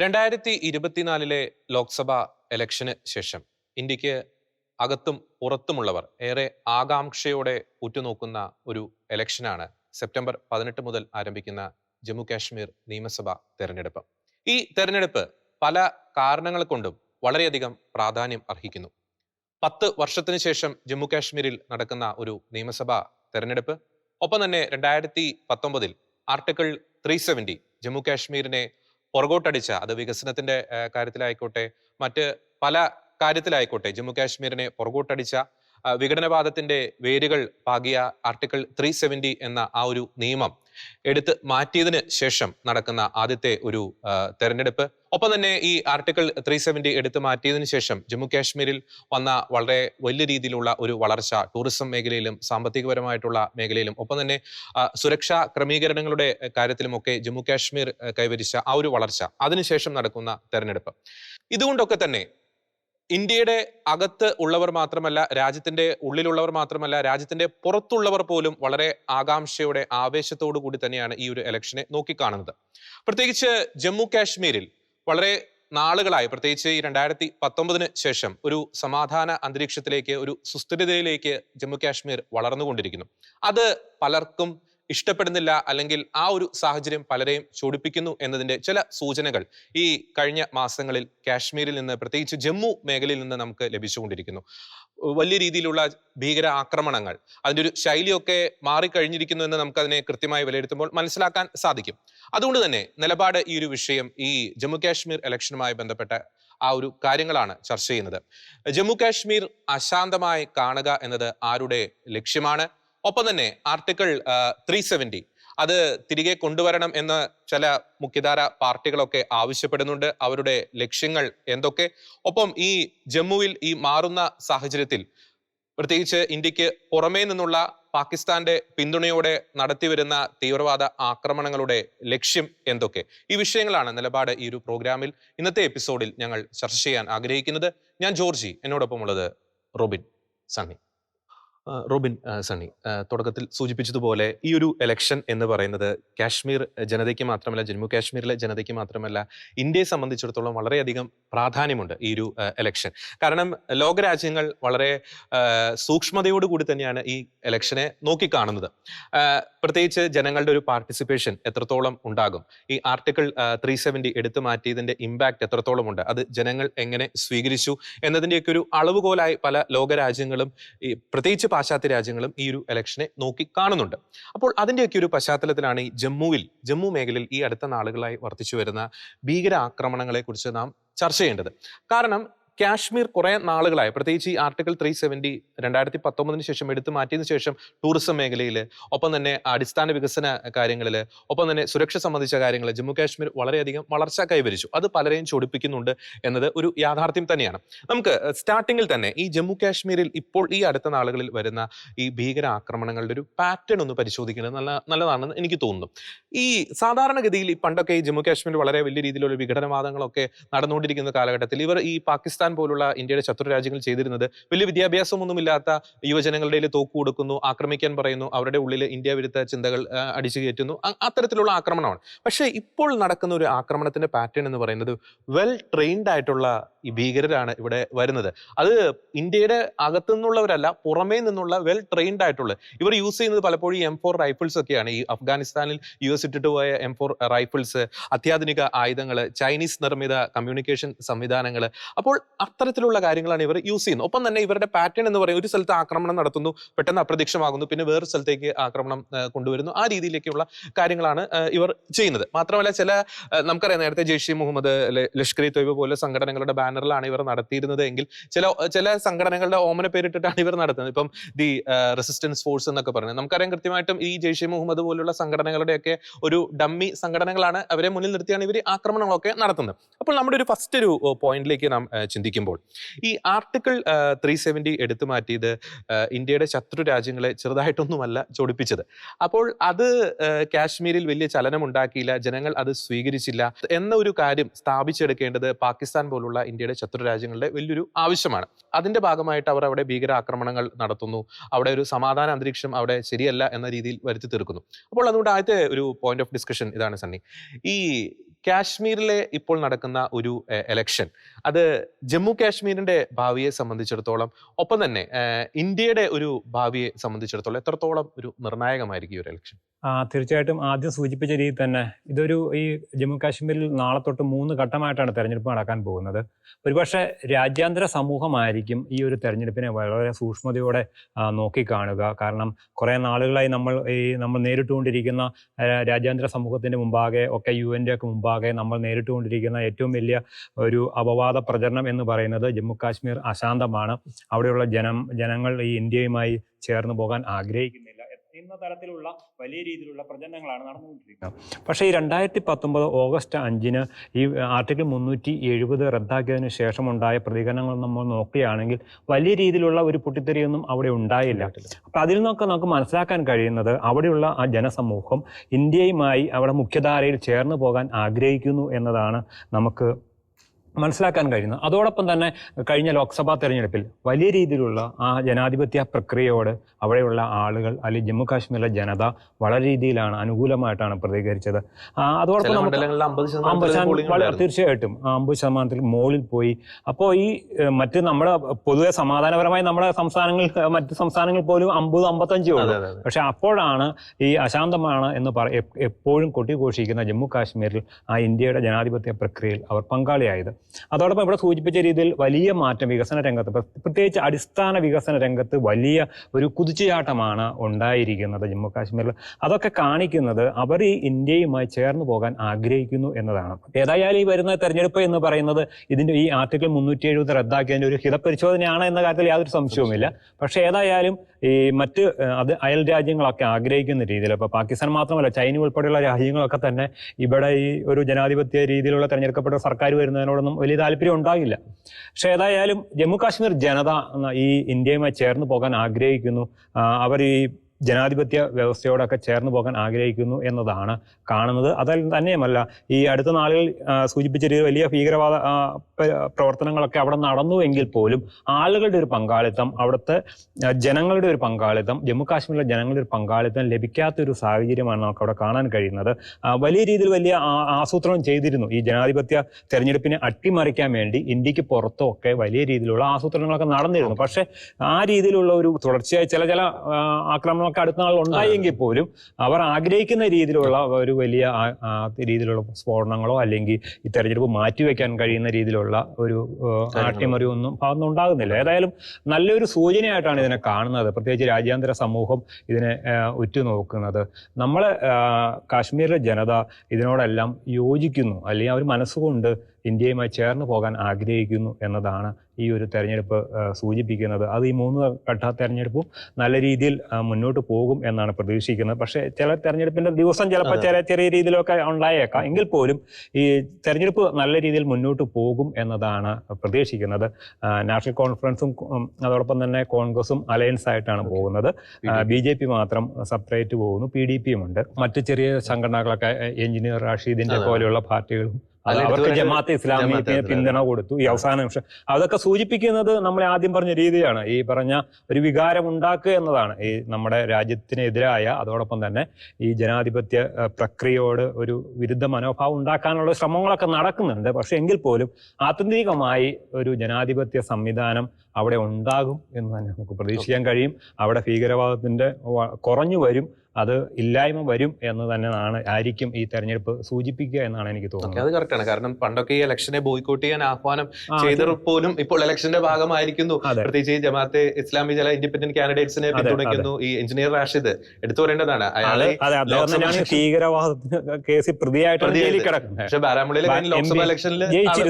രണ്ടായിരത്തി ഇരുപത്തിനാലിലെ ലോക്സഭാ ഇലക്ഷന് ശേഷം ഇന്ത്യയ്ക്ക് അകത്തും പുറത്തുമുള്ളവർ ഏറെ ആകാംക്ഷയോടെ ഉറ്റുനോക്കുന്ന ഒരു ഇലക്ഷനാണ് സെപ്റ്റംബർ പതിനെട്ട് മുതൽ ആരംഭിക്കുന്ന ജമ്മു കാശ്മീർ നിയമസഭാ തെരഞ്ഞെടുപ്പ്. ഈ തെരഞ്ഞെടുപ്പ് പല കാരണങ്ങൾ കൊണ്ടും വളരെയധികം പ്രാധാന്യം അർഹിക്കുന്നു. പത്ത് വർഷത്തിന് ശേഷം ജമ്മു കാശ്മീരിൽ നടക്കുന്ന ഒരു നിയമസഭാ തെരഞ്ഞെടുപ്പ്. ഒപ്പം തന്നെ രണ്ടായിരത്തി പത്തൊമ്പതിൽ ആർട്ടിക്കിൾ ത്രീ സെവന്റി ജമ്മു കാശ്മീരിനെ പുറകോട്ടടിച്ച അത് വികസനത്തിന്റെ കാര്യത്തിലായിക്കോട്ടെ മറ്റ് പല കാര്യത്തിലായിക്കോട്ടെ ജമ്മു കാശ്മീരിനെ പുറകോട്ടടിച്ച വിഘടനവാദത്തിന്റെ വേരുകൾ പാകിയ ആർട്ടിക്കിൾ ത്രീ എന്ന ആ ഒരു നിയമം എടുത്ത് മാറ്റിയതിന് ശേഷം നടക്കുന്ന ആദ്യത്തെ ഒരു തെരഞ്ഞെടുപ്പ്. ഒപ്പം തന്നെ ഈ ആർട്ടിക്കിൾ ത്രീ സെവന്റി എടുത്ത് മാറ്റിയതിനു ശേഷം ജമ്മു കാശ്മീരിൽ വന്ന വളരെ വലിയ രീതിയിലുള്ള ഒരു വളർച്ച ടൂറിസം മേഖലയിലും സാമ്പത്തികപരമായിട്ടുള്ള മേഖലയിലും ഒപ്പം തന്നെ സുരക്ഷാ ക്രമീകരണങ്ങളുടെ കാര്യത്തിലുമൊക്കെ ജമ്മു കാശ്മീർ കൈവരിച്ച ആ ഒരു വളർച്ച. അതിനുശേഷം നടക്കുന്ന തെരഞ്ഞെടുപ്പ്. ഇതുകൊണ്ടൊക്കെ തന്നെ ഇന്ത്യയുടെ അകത്ത് ഉള്ളവർ മാത്രമല്ല രാജ്യത്തിന്റെ ഉള്ളിലുള്ളവർ മാത്രമല്ല രാജ്യത്തിന്റെ പുറത്തുള്ളവർ പോലും വളരെ ആകാംക്ഷയോടെ ആവേശത്തോടു കൂടി തന്നെയാണ് ഈ ഒരു ഇലക്ഷനെ നോക്കിക്കാണുന്നത്. പ്രത്യേകിച്ച് ജമ്മു കാശ്മീരിൽ വളരെ നാളുകളായി പ്രത്യേകിച്ച് ഈ രണ്ടായിരത്തി പത്തൊമ്പതിന് ശേഷം ഒരു സമാധാന അന്തരീക്ഷത്തിലേക്ക് ഒരു സുസ്ഥിരതയിലേക്ക് ജമ്മു കാശ്മീർ വളർന്നുകൊണ്ടിരിക്കുന്നു. അത് പലർക്കും ഇഷ്ടപ്പെടുന്നില്ല അല്ലെങ്കിൽ ആ ഒരു സാഹചര്യം പലരെയും ചൂടിപ്പിക്കുന്നു എന്നതിന്റെ ചില സൂചനകൾ ഈ കഴിഞ്ഞ മാസങ്ങളിൽ കാശ്മീരിൽ നിന്ന് പ്രത്യേകിച്ച് ജമ്മു മേഖലയിൽ നിന്ന് നമുക്ക് ലഭിച്ചുകൊണ്ടിരിക്കുന്നു. വലിയ രീതിയിലുള്ള ഭീകര ആക്രമണങ്ങൾ അതിന്റെ ഒരു ശൈലിയൊക്കെ മാറിക്കഴിഞ്ഞിരിക്കുന്നു എന്ന് നമുക്ക് അതിനെ കൃത്യമായി വിലയിരുത്തുമ്പോൾ മനസ്സിലാക്കാൻ സാധിക്കും. അതുകൊണ്ട് തന്നെ നിലപാട് ഈ ഒരു വിഷയം ഈ ജമ്മു കാശ്മീർ ഇലക്ഷനുമായി ബന്ധപ്പെട്ട ആ ഒരു കാര്യങ്ങളാണ് ചർച്ച ചെയ്യുന്നത്. ജമ്മു കാശ്മീർ അശാന്തമായി കാണുക എന്നത് ആരുടെ ലക്ഷ്യമാണ്? ഒപ്പം തന്നെ ആർട്ടിക്കിൾ ത്രീ സെവന്റി അത് തിരികെ കൊണ്ടുവരണം എന്ന് ചില മുഖ്യധാര പാർട്ടികളൊക്കെ ആവശ്യപ്പെടുന്നുണ്ട്. അവരുടെ ലക്ഷ്യങ്ങൾ എന്തൊക്കെ? ഒപ്പം ഈ ജമ്മുവിൽ ഈ മാറുന്ന സാഹചര്യത്തിൽ പ്രത്യേകിച്ച് ഇന്ത്യയ്ക്ക് പുറമേ നിന്നുള്ള പാകിസ്ഥാന്റെ പിന്തുണയോടെ നടത്തിവരുന്ന തീവ്രവാദ ആക്രമണങ്ങളുടെ ലക്ഷ്യം എന്തൊക്കെ? ഈ വിഷയങ്ങളാണ് നിലപാട് ഈ ഒരു പ്രോഗ്രാമിൽ ഇന്നത്തെ എപ്പിസോഡിൽ ഞങ്ങൾ ചർച്ച ചെയ്യാൻ ആഗ്രഹിക്കുന്നത്. ഞാൻ ജോർജി എന്നോടൊപ്പം ഉള്ളത് റോബിൻ സണ്ണി. റോബിൻ സണ്ണി തുടക്കത്തിൽ സൂചിപ്പിച്ചതുപോലെ ഈ ഒരു എലക്ഷൻ എന്ന് പറയുന്നത് കാശ്മീർ ജനതയ്ക്ക് മാത്രമല്ല ജമ്മു കാശ്മീരിലെ ജനതയ്ക്ക് മാത്രമല്ല ഇന്ത്യയെ സംബന്ധിച്ചിടത്തോളം വളരെയധികം പ്രാധാന്യമുണ്ട് ഈ ഒരു എലക്ഷൻ കാരണം ലോകരാജ്യങ്ങൾ വളരെ സൂക്ഷ്മതയോടുകൂടി തന്നെയാണ് ഈ എലക്ഷനെ നോക്കിക്കാണുന്നത്. പ്രത്യേകിച്ച് ജനങ്ങളുടെ ഒരു പാർട്ടിസിപ്പേഷൻ എത്രത്തോളം ഉണ്ടാകും? ഈ ആർട്ടിക്കിൾ ത്രീ സെവന്റി എടുത്തു മാറ്റിയതിന്റെ ഇമ്പാക്ട് എത്രത്തോളം ഉണ്ട്? അത് ജനങ്ങൾ എങ്ങനെ സ്വീകരിച്ചു? എന്നതിന്റെയൊക്കെ ഒരു അളവുകോലായി പല ലോകരാജ്യങ്ങളും ഈ പ്രത്യേകിച്ച് പാശ്ചാത്യ രാജ്യങ്ങളും ഈ ഒരു ഇലക്ഷനെ നോക്കി കാണുന്നുണ്ട്. അപ്പോൾ അതിന്റെയൊക്കെ ഒരു പശ്ചാത്തലത്തിലാണ് ഈ ജമ്മുവിൽ ജമ്മു മേഖലയിൽ ഈ അടുത്ത നാളുകളായി വർദ്ധിച്ചു വരുന്ന ഭീകര ആക്രമണങ്ങളെക്കുറിച്ച് നാം ചർച്ച ചെയ്യേണ്ടത്. കാരണം കാശ്മീർ കുറെ നാളുകളായി. പ്രത്യേകിച്ച് ഈ ആർട്ടിക്കിൾ ത്രീ സെവന്റി രണ്ടായിരത്തി പത്തൊമ്പതിന് ശേഷം എടുത്തു മാറ്റിയതിനു ശേഷം ടൂറിസം മേഖലയിൽ ഒപ്പം തന്നെ അടിസ്ഥാന വികസന കാര്യങ്ങളിൽ ഒപ്പം തന്നെ സുരക്ഷ സംബന്ധിച്ച കാര്യങ്ങൾ ജമ്മു കാശ്മീർ വളരെയധികം വളർച്ച കൈവരിച്ചു. അത് പലരെയും ചൊടിപ്പിക്കുന്നുണ്ട് എന്നത് ഒരു യാഥാർത്ഥ്യം തന്നെയാണ്. നമുക്ക് സ്റ്റാർട്ടിങ്ങിൽ തന്നെ ഈ ജമ്മു കാശ്മീരിൽ ഇപ്പോൾ ഈ അടുത്ത നാളുകളിൽ വരുന്ന ഈ ഭീകര ആക്രമണങ്ങളുടെ ഒരു പാറ്റേൺ ഒന്ന് പരിശോധിക്കുന്നത് നല്ല നല്ലതാണെന്ന് എനിക്ക് തോന്നുന്നു. ഈ സാധാരണഗതിയിൽ പണ്ടൊക്കെ ഈ ജമ്മു കാശ്മീരിൽ വളരെ വലിയ രീതിയിലുള്ള വിഘടനവാദങ്ങളൊക്കെ നടന്നുകൊണ്ടിരിക്കുന്ന കാലഘട്ടത്തിൽ ഇവർ ഈ പാകിസ്ഥാൻ പോലുള്ള ഇന്ത്യയുടെ ശത്രു രാജ്യങ്ങൾ ചെയ്തിരുന്നത് വലിയ വിദ്യാഭ്യാസമൊന്നുമില്ലാത്ത യുവജനങ്ങളുടെ തോക്കു കൊടുക്കുന്നു ആക്രമിക്കാൻ പറയുന്നു അവരുടെ ഉള്ളിൽ ഇന്ത്യ വിരുദ്ധ ചിന്തകൾ അടിച്ചു കയറ്റുന്നു. അത്തരത്തിലുള്ള ആക്രമണമാണ്. പക്ഷേ ഇപ്പോൾ നടക്കുന്ന ഒരു ആക്രമണത്തിന്റെ പാറ്റേൺ എന്ന് പറയുന്നത് വെൽ ട്രെയിൻഡ് ആയിട്ടുള്ള ഈ ഭീകരരാണ് ഇവിടെ വരുന്നത്. അത് ഇന്ത്യയുടെ അകത്തു നിന്നുള്ളവരല്ല പുറമേ നിന്നുള്ള വെൽ ട്രെയിൻഡ് ആയിട്ടുള്ള ഇവർ യൂസ് ചെയ്യുന്നത് പലപ്പോഴും എം ഫോർ റൈഫിൾസ് ഒക്കെയാണ്. ഈ അഫ്ഗാനിസ്ഥാനിൽ യു എസ് ഇട്ടിട്ട് പോയ എം ഫോർ റൈഫിൾസ് അത്യാധുനിക ആയുധങ്ങൾ ചൈനീസ് നിർമ്മിത കമ്മ്യൂണിക്കേഷൻ സംവിധാനങ്ങൾ അപ്പോൾ അത്തരത്തിലുള്ള കാര്യങ്ങളാണ് ഇവർ യൂസ് ചെയ്യുന്നത്. ഒപ്പം തന്നെ ഇവരുടെ പാറ്റേൺ എന്ന് പറയുന്നത് ഒരു സ്ഥലത്ത് ആക്രമണം നടത്തുന്നു പെട്ടെന്ന് അപ്രത്യക്ഷമാകുന്നു പിന്നെ വേറെ സ്ഥലത്തേക്ക് ആക്രമണം കൊണ്ടുവരുന്നു. ആ രീതിയിലേക്കുള്ള കാര്യങ്ങളാണ് ഇവർ ചെയ്യുന്നത്. മാത്രമല്ല ചില നമുക്കറിയാം നേരത്തെ ജെയ്ഷെ മുഹമ്മദ് ലഷ്കർ ഇ തൊയ്ബ് പോലെ സംഘടനകളുടെ ബാനറിലാണ് ഇവർ നടത്തിയിരുന്നത് എങ്കിൽ ചില ചില സംഘടനകളുടെ ഓമന പേരിട്ടിട്ടാണ് ഇവർ നടത്തുന്നത്. ഇപ്പം ദി റെസിസ്റ്റൻസ് ഫോഴ്സ് എന്നൊക്കെ പറയുന്നത്. നമുക്കറിയാം കൃത്യമായിട്ടും ഈ ജെയ്ഷെ മുഹമ്മദ് പോലുള്ള സംഘടനകളുടെയൊക്കെ ഒരു ഡമ്മി സംഘടനകളാണ് അവരെ മുന്നിൽ നിർത്തിയാണ് ഇവർ ആക്രമണങ്ങളൊക്കെ നടത്തുന്നത്. അപ്പോൾ നമ്മുടെ ഒരു ഫസ്റ്റ് ഒരു പോയിന്റിലേക്ക് നാം ഇരിക്കുമ്പോൾ. ഈ ആർട്ടിക്കിൾ ത്രീ സെവന്റി എടുത്തു മാറ്റിയത് ഇന്ത്യയുടെ ശത്രു രാജ്യങ്ങളെ ചെറുതായിട്ടൊന്നുമല്ല ചൊടിപ്പിച്ചത്. അപ്പോൾ അത് കാശ്മീരിൽ വലിയ ചലനം ഉണ്ടാക്കിയില്ല ജനങ്ങൾ അത് സ്വീകരിച്ചില്ല എന്ന ഒരു കാര്യം സ്ഥാപിച്ചെടുക്കേണ്ടത് പാകിസ്ഥാൻ പോലുള്ള ഇന്ത്യയുടെ ശത്രു രാജ്യങ്ങളുടെ വലിയൊരു ആവശ്യമാണ്. അതിന്റെ ഭാഗമായിട്ട് അവർ അവിടെ ഭീകരാക്രമണങ്ങൾ നടത്തുന്നു അവിടെ ഒരു സമാധാന അന്തരീക്ഷം അവിടെ ശരിയല്ല എന്ന രീതിയിൽ വരുത്തി തീർക്കുന്നു. അപ്പോൾ അതുകൊണ്ട് ആദ്യത്തെ ഒരു പോയിന്റ് ഓഫ് ഡിസ്കഷൻ ഇതാണ് സണ്ണി. ഈ കാശ്മീരിലെ ഇപ്പോൾ നടക്കുന്ന ഒരു എലക്ഷൻ അത് ജമ്മു കാശ്മീരിന്റെ ഭാവിയെ സംബന്ധിച്ചിടത്തോളം ഒപ്പം തന്നെ ഇന്ത്യയുടെ ഒരു ഭാവിയെ സംബന്ധിച്ചിടത്തോളം എത്രത്തോളം ഒരു നിർണായകമായിരിക്കും ഈ ഒരു എലക്ഷൻ തീർച്ചയായിട്ടും ആദ്യം സൂചിപ്പിച്ച രീതിയിൽ തന്നെ ഇതൊരു ഈ ജമ്മു കാശ്മീരിൽ നാളെ തൊട്ട് മൂന്ന് ഘട്ടമായിട്ടാണ് തെരഞ്ഞെടുപ്പ് നടക്കാൻ പോകുന്നത്. ഒരുപക്ഷെ രാജ്യാന്തര സമൂഹമായിരിക്കും ഈ ഒരു തെരഞ്ഞെടുപ്പിനെ വളരെ സൂക്ഷ്മതയോടെ നോക്കിക്കാണുക. കാരണം കുറേ നാളുകളായി നമ്മൾ ഈ നമ്മൾ നേരിട്ടുകൊണ്ടിരിക്കുന്ന രാജ്യാന്തര സമൂഹത്തിന്റെ മുമ്പാകെ ഒക്കെ യു എന്റെ ഒക്കെ മുമ്പാകെ നമ്മൾ നേരിട്ടുകൊണ്ടിരിക്കുന്ന ഏറ്റവും വലിയ ഒരു അപവാദ പ്രചരണം എന്ന് പറയുന്നത് ജമ്മു കാശ്മീർ അശാന്തമാണ്. അവിടെയുള്ള ജനം ജനങ്ങൾ ഈ ഇന്ത്യയുമായി ചേർന്ന് പോകാൻ ആഗ്രഹിക്കുന്നില്ല. എന്ന തരത്തിലുള്ള വലിയ രീതിയിലുള്ള പ്രചരണങ്ങളാണ് നടന്നുകൊണ്ടിരിക്കുന്നത്. പക്ഷേ ഈ രണ്ടായിരത്തി പത്തൊമ്പത് ഓഗസ്റ്റ് അഞ്ചിന് ഈ ആർട്ടിക്കിൾ മുന്നൂറ്റി എഴുപത് റദ്ദാക്കിയതിനു ശേഷമുണ്ടായ പ്രതികരണങ്ങൾ നമ്മൾ നോക്കുകയാണെങ്കിൽ വലിയ രീതിയിലുള്ള ഒരു പൊട്ടിത്തെറിയൊന്നും അവിടെ ഉണ്ടായില്ല. അപ്പം അതിൽ നിന്നൊക്കെ നമുക്ക് മനസ്സിലാക്കാൻ കഴിയുന്നത് അവിടെയുള്ള ആ ജനസമൂഹം ഇന്ത്യയുമായി അവിടെ മുഖ്യധാരയിൽ ചേർന്ന് പോകാൻ ആഗ്രഹിക്കുന്നു എന്നതാണ് നമുക്ക് മനസ്സിലാക്കാൻ കഴിയുന്നത് അതോടൊപ്പം തന്നെ കഴിഞ്ഞ ലോക്സഭാ തെരഞ്ഞെടുപ്പിൽ വലിയ രീതിയിലുള്ള ആ ജനാധിപത്യ പ്രക്രിയയോട് അവിടെയുള്ള ആളുകൾ അല്ലെങ്കിൽ ജമ്മു കാശ്മീരിലെ ജനത വളരെ രീതിയിലാണ് അനുകൂലമായിട്ടാണ് പ്രതികരിച്ചത്. അതോടൊപ്പം നമുക്ക്. തീർച്ചയായിട്ടും അമ്പത് ശതമാനത്തിൽ മുകളിൽ പോയി. അപ്പോൾ ഈ മറ്റ് നമ്മുടെ പൊതുവെ സമാധാനപരമായി നമ്മുടെ സംസ്ഥാനങ്ങൾ മറ്റ് സംസ്ഥാനങ്ങൾ പോലും അമ്പത് അമ്പത്തഞ്ചേ ഉള്ളൂ. അതെ അതെ അതെ. പക്ഷെ അപ്പോഴാണ് ഈ അശാന്തമാണ് എന്ന് പറ എപ്പോഴും കൊട്ടിഘോഷിക്കുന്ന ജമ്മു കാശ്മീരിൽ ആ ഇന്ത്യയുടെ ജനാധിപത്യ പ്രക്രിയയിൽ അവർ പങ്കാളിയായത്. അതോടൊപ്പം ഇവിടെ സൂചിപ്പിച്ച രീതിയിൽ വലിയ മാറ്റം വികസന രംഗത്ത് പ്ര- പ്രത്യേകിച്ച് അടിസ്ഥാന വികസന രംഗത്ത് വലിയ ഒരു കുതിച്ചുചാട്ടമാണ് ഉണ്ടായിരിക്കുന്നത് ജമ്മു കാശ്മീരിൽ. അതൊക്കെ കാണിക്കുന്നത് അവർ ഈ ഇന്ത്യയുമായി ചേർന്ന് പോകാൻ ആഗ്രഹിക്കുന്നു എന്നതാണ്. ഏതായാലും ഈ വരുന്ന തെരഞ്ഞെടുപ്പ് എന്ന് പറയുന്നത് ഇതിന്റെ ഈ ആർട്ടിക്കിൾ മുന്നൂറ്റി എഴുപത് റദ്ദാക്കിയതിന്റെ ഒരു ഹിതപരിശോധനയാണ് എന്ന കാര്യത്തിൽ യാതൊരു സംശയവുമില്ല. പക്ഷേ ഏതായാലും ഈ മറ്റ് അത് അയൽ രാജ്യങ്ങളൊക്കെ ആഗ്രഹിക്കുന്ന രീതിയിൽ ഇപ്പൊ പാകിസ്ഥാൻ മാത്രമല്ല ചൈന ഉൾപ്പെടെയുള്ള രാജ്യങ്ങളൊക്കെ തന്നെ ഇവിടെ ഈ ഒരു ജനാധിപത്യ രീതിയിലുള്ള തെരഞ്ഞെടുക്കപ്പെട്ട സർക്കാർ വരുന്നതിനോടൊന്നും വലിയ താല്പര്യം ഉണ്ടാകില്ല പക്ഷെ ഏതായാലും ജമ്മു കാശ്മീർ ജനത ഈ ഇന്ത്യയുമായി ചേർന്ന് പോകാൻ ആഗ്രഹിക്കുന്നു. അവർ ഈ ജനാധിപത്യ വ്യവസ്ഥയോടൊക്കെ ചേർന്ന് പോകാൻ ആഗ്രഹിക്കുന്നു എന്നതാണ് കാണുന്നത്. അതിൽ തന്നെയുമല്ല ഈ അടുത്ത നാളിൽ സൂചിപ്പിച്ച ഒരു വലിയ ഭീകരവാദ പ്രവർത്തനങ്ങളൊക്കെ അവിടെ നടന്നു എങ്കിൽ പോലും ആളുകളുടെ ഒരു പങ്കാളിത്തം അവിടുത്തെ ജനങ്ങളുടെ ഒരു പങ്കാളിത്തം ജമ്മു കാശ്മീരിലെ ജനങ്ങളുടെ ഒരു പങ്കാളിത്തം ലഭിക്കാത്ത ഒരു സാഹചര്യമാണ് നമുക്ക് അവിടെ കാണാൻ കഴിയുന്നത്. വലിയ രീതിയിൽ വലിയ ആസൂത്രണം ചെയ്തിരുന്നു. ഈ ജനാധിപത്യ തെരഞ്ഞെടുപ്പിനെ അട്ടിമറിക്കാൻ വേണ്ടി ഇന്ത്യയ്ക്ക് പുറത്തും ഒക്കെ വലിയ രീതിയിലുള്ള ആസൂത്രണങ്ങളൊക്കെ നടന്നിരുന്നു. പക്ഷേ ആ രീതിയിലുള്ള ഒരു തുടർച്ചയായി ചില ചില ആ, ആക്രമണങ്ങളൊക്കെ അടുത്ത നാൾ ഉണ്ടായെങ്കിൽ പോലും അവർ ആഗ്രഹിക്കുന്ന രീതിയിലുള്ള ഒരു വലിയ രീതിയിലുള്ള സ്ഫോടനങ്ങളോ അല്ലെങ്കിൽ ഈ തെരഞ്ഞെടുപ്പ് മാറ്റിവെക്കാൻ കഴിയുന്ന രീതിയിലുള്ള ഒരു ആ, ഒന്നും ഭാഗത്തുനിന്ന് ഉണ്ടാകുന്നില്ല. ഏതായാലും നല്ലൊരു സൂചനയായിട്ടാണ് ഇതിനെ കാണുന്നത്. പ്രത്യേകിച്ച് രാജ്യാന്തര സമൂഹം ഇതിനെ ഉറ്റുനോക്കുന്നത്. നമ്മൾ കാശ്മീരിലെ ജനത ഇതിനോടെല്ലാം യോജിക്കുന്നു. അല്ലെങ്കിൽ അവർ മനസ്സുകൊണ്ട് ഇന്ത്യയുമായി ചേർന്ന് പോകാൻ ആഗ്രഹിക്കുന്നു എന്നതാണ് ഈ ഒരു തെരഞ്ഞെടുപ്പ് സൂചിപ്പിക്കുന്നത്. അത് ഈ മൂന്ന് ഘട്ട തെരഞ്ഞെടുപ്പും നല്ല രീതിയിൽ മുന്നോട്ട് പോകും എന്നാണ് പ്രതീക്ഷിക്കുന്നത്. പക്ഷേ ചില തെരഞ്ഞെടുപ്പിന്റെ ദിവസം ചിലപ്പോൾ. ചില ചെറിയ രീതിയിലൊക്കെ ഉണ്ടായേക്കാം. എങ്കിൽ പോലും ഈ തെരഞ്ഞെടുപ്പ് നല്ല രീതിയിൽ മുന്നോട്ട് പോകും എന്നതാണ് പ്രതീക്ഷിക്കുന്നത്. നാഷണൽ കോൺഫറൻസും അതോടൊപ്പം തന്നെ കോൺഗ്രസും അലയൻസ് ആയിട്ടാണ് പോകുന്നത്. ബി ജെ പി മാത്രം സെപ്പറേറ്റ് പോകുന്നു. പി ഡി പിയും ഉണ്ട്. മറ്റു ചെറിയ സംഘടനകളൊക്കെ എഞ്ചിനീയർ റാഷീദിന്റെ പോലെയുള്ള പാർട്ടികളും അവർക്ക് ജമാഅത്ത് ഇസ്ലാമി പിന്തുണ കൊടുത്തു. ഈ അവസാന നിമിഷം. അതൊക്കെ സൂചിപ്പിക്കുന്നത് നമ്മൾ ആദ്യം പറഞ്ഞ രീതിയാണ്. ഈ പറഞ്ഞ ഒരു വികാരം ഉണ്ടാക്കുക എന്നതാണ്. ഈ നമ്മുടെ രാജ്യത്തിനെതിരായ അതോടൊപ്പം തന്നെ ഈ ജനാധിപത്യ പ്രക്രിയയോട് ഒരു വിരുദ്ധ മനോഭാവം ഉണ്ടാക്കാനുള്ള ശ്രമങ്ങളൊക്കെ നടക്കുന്നുണ്ട്. പക്ഷെ എങ്കിൽ പോലും ആത്യന്തികമായി ഒരു ജനാധിപത്യ സംവിധാനം അവിടെ ഉണ്ടാകും എന്ന് തന്നെ നമുക്ക് പ്രതീക്ഷിക്കാൻ കഴിയും. അവിടെ ഭീകരവാദത്തിന്റെ കുറഞ്ഞു വരും അത് ഇല്ലായ്മ വരും എന്ന് തന്നെയാണ് ആയിരിക്കും ഈ തെരഞ്ഞെടുപ്പ് സൂചിപ്പിക്കുക എന്നാണ് എനിക്ക് തോന്നുന്നത്. അത് കറക്റ്റാണ് കാരണം പണ്ടൊക്കെ ഈ ഇലക്ഷനെ ബോയ്ക്കോട്ട് ചെയ്യാൻ ആഹ്വാനം ചെയ്ത ചെയ്തവർ പോലും ഇപ്പോൾ ഇലക്ഷന്റെ ഭാഗമായിരിക്കുന്നു. പ്രത്യേകിച്ച് ഈ ജമാഅത്തെ ഇസ്ലാമി ചില ഇൻഡിപെൻഡന്റ് കാൻഡിഡേറ്റ്സിനെ പിന്തുണയ്ക്കുന്നു. ഈ എഞ്ചിനീയർ റാഷിദ് എടുത്തു പറയേണ്ടതാണ്. അയാളെ കേസിൽ പ്രതിയായിട്ട്. പക്ഷെ ബാരാമുള്ളയിലെ ലോക്സഭാ ഇലക്ഷനിൽ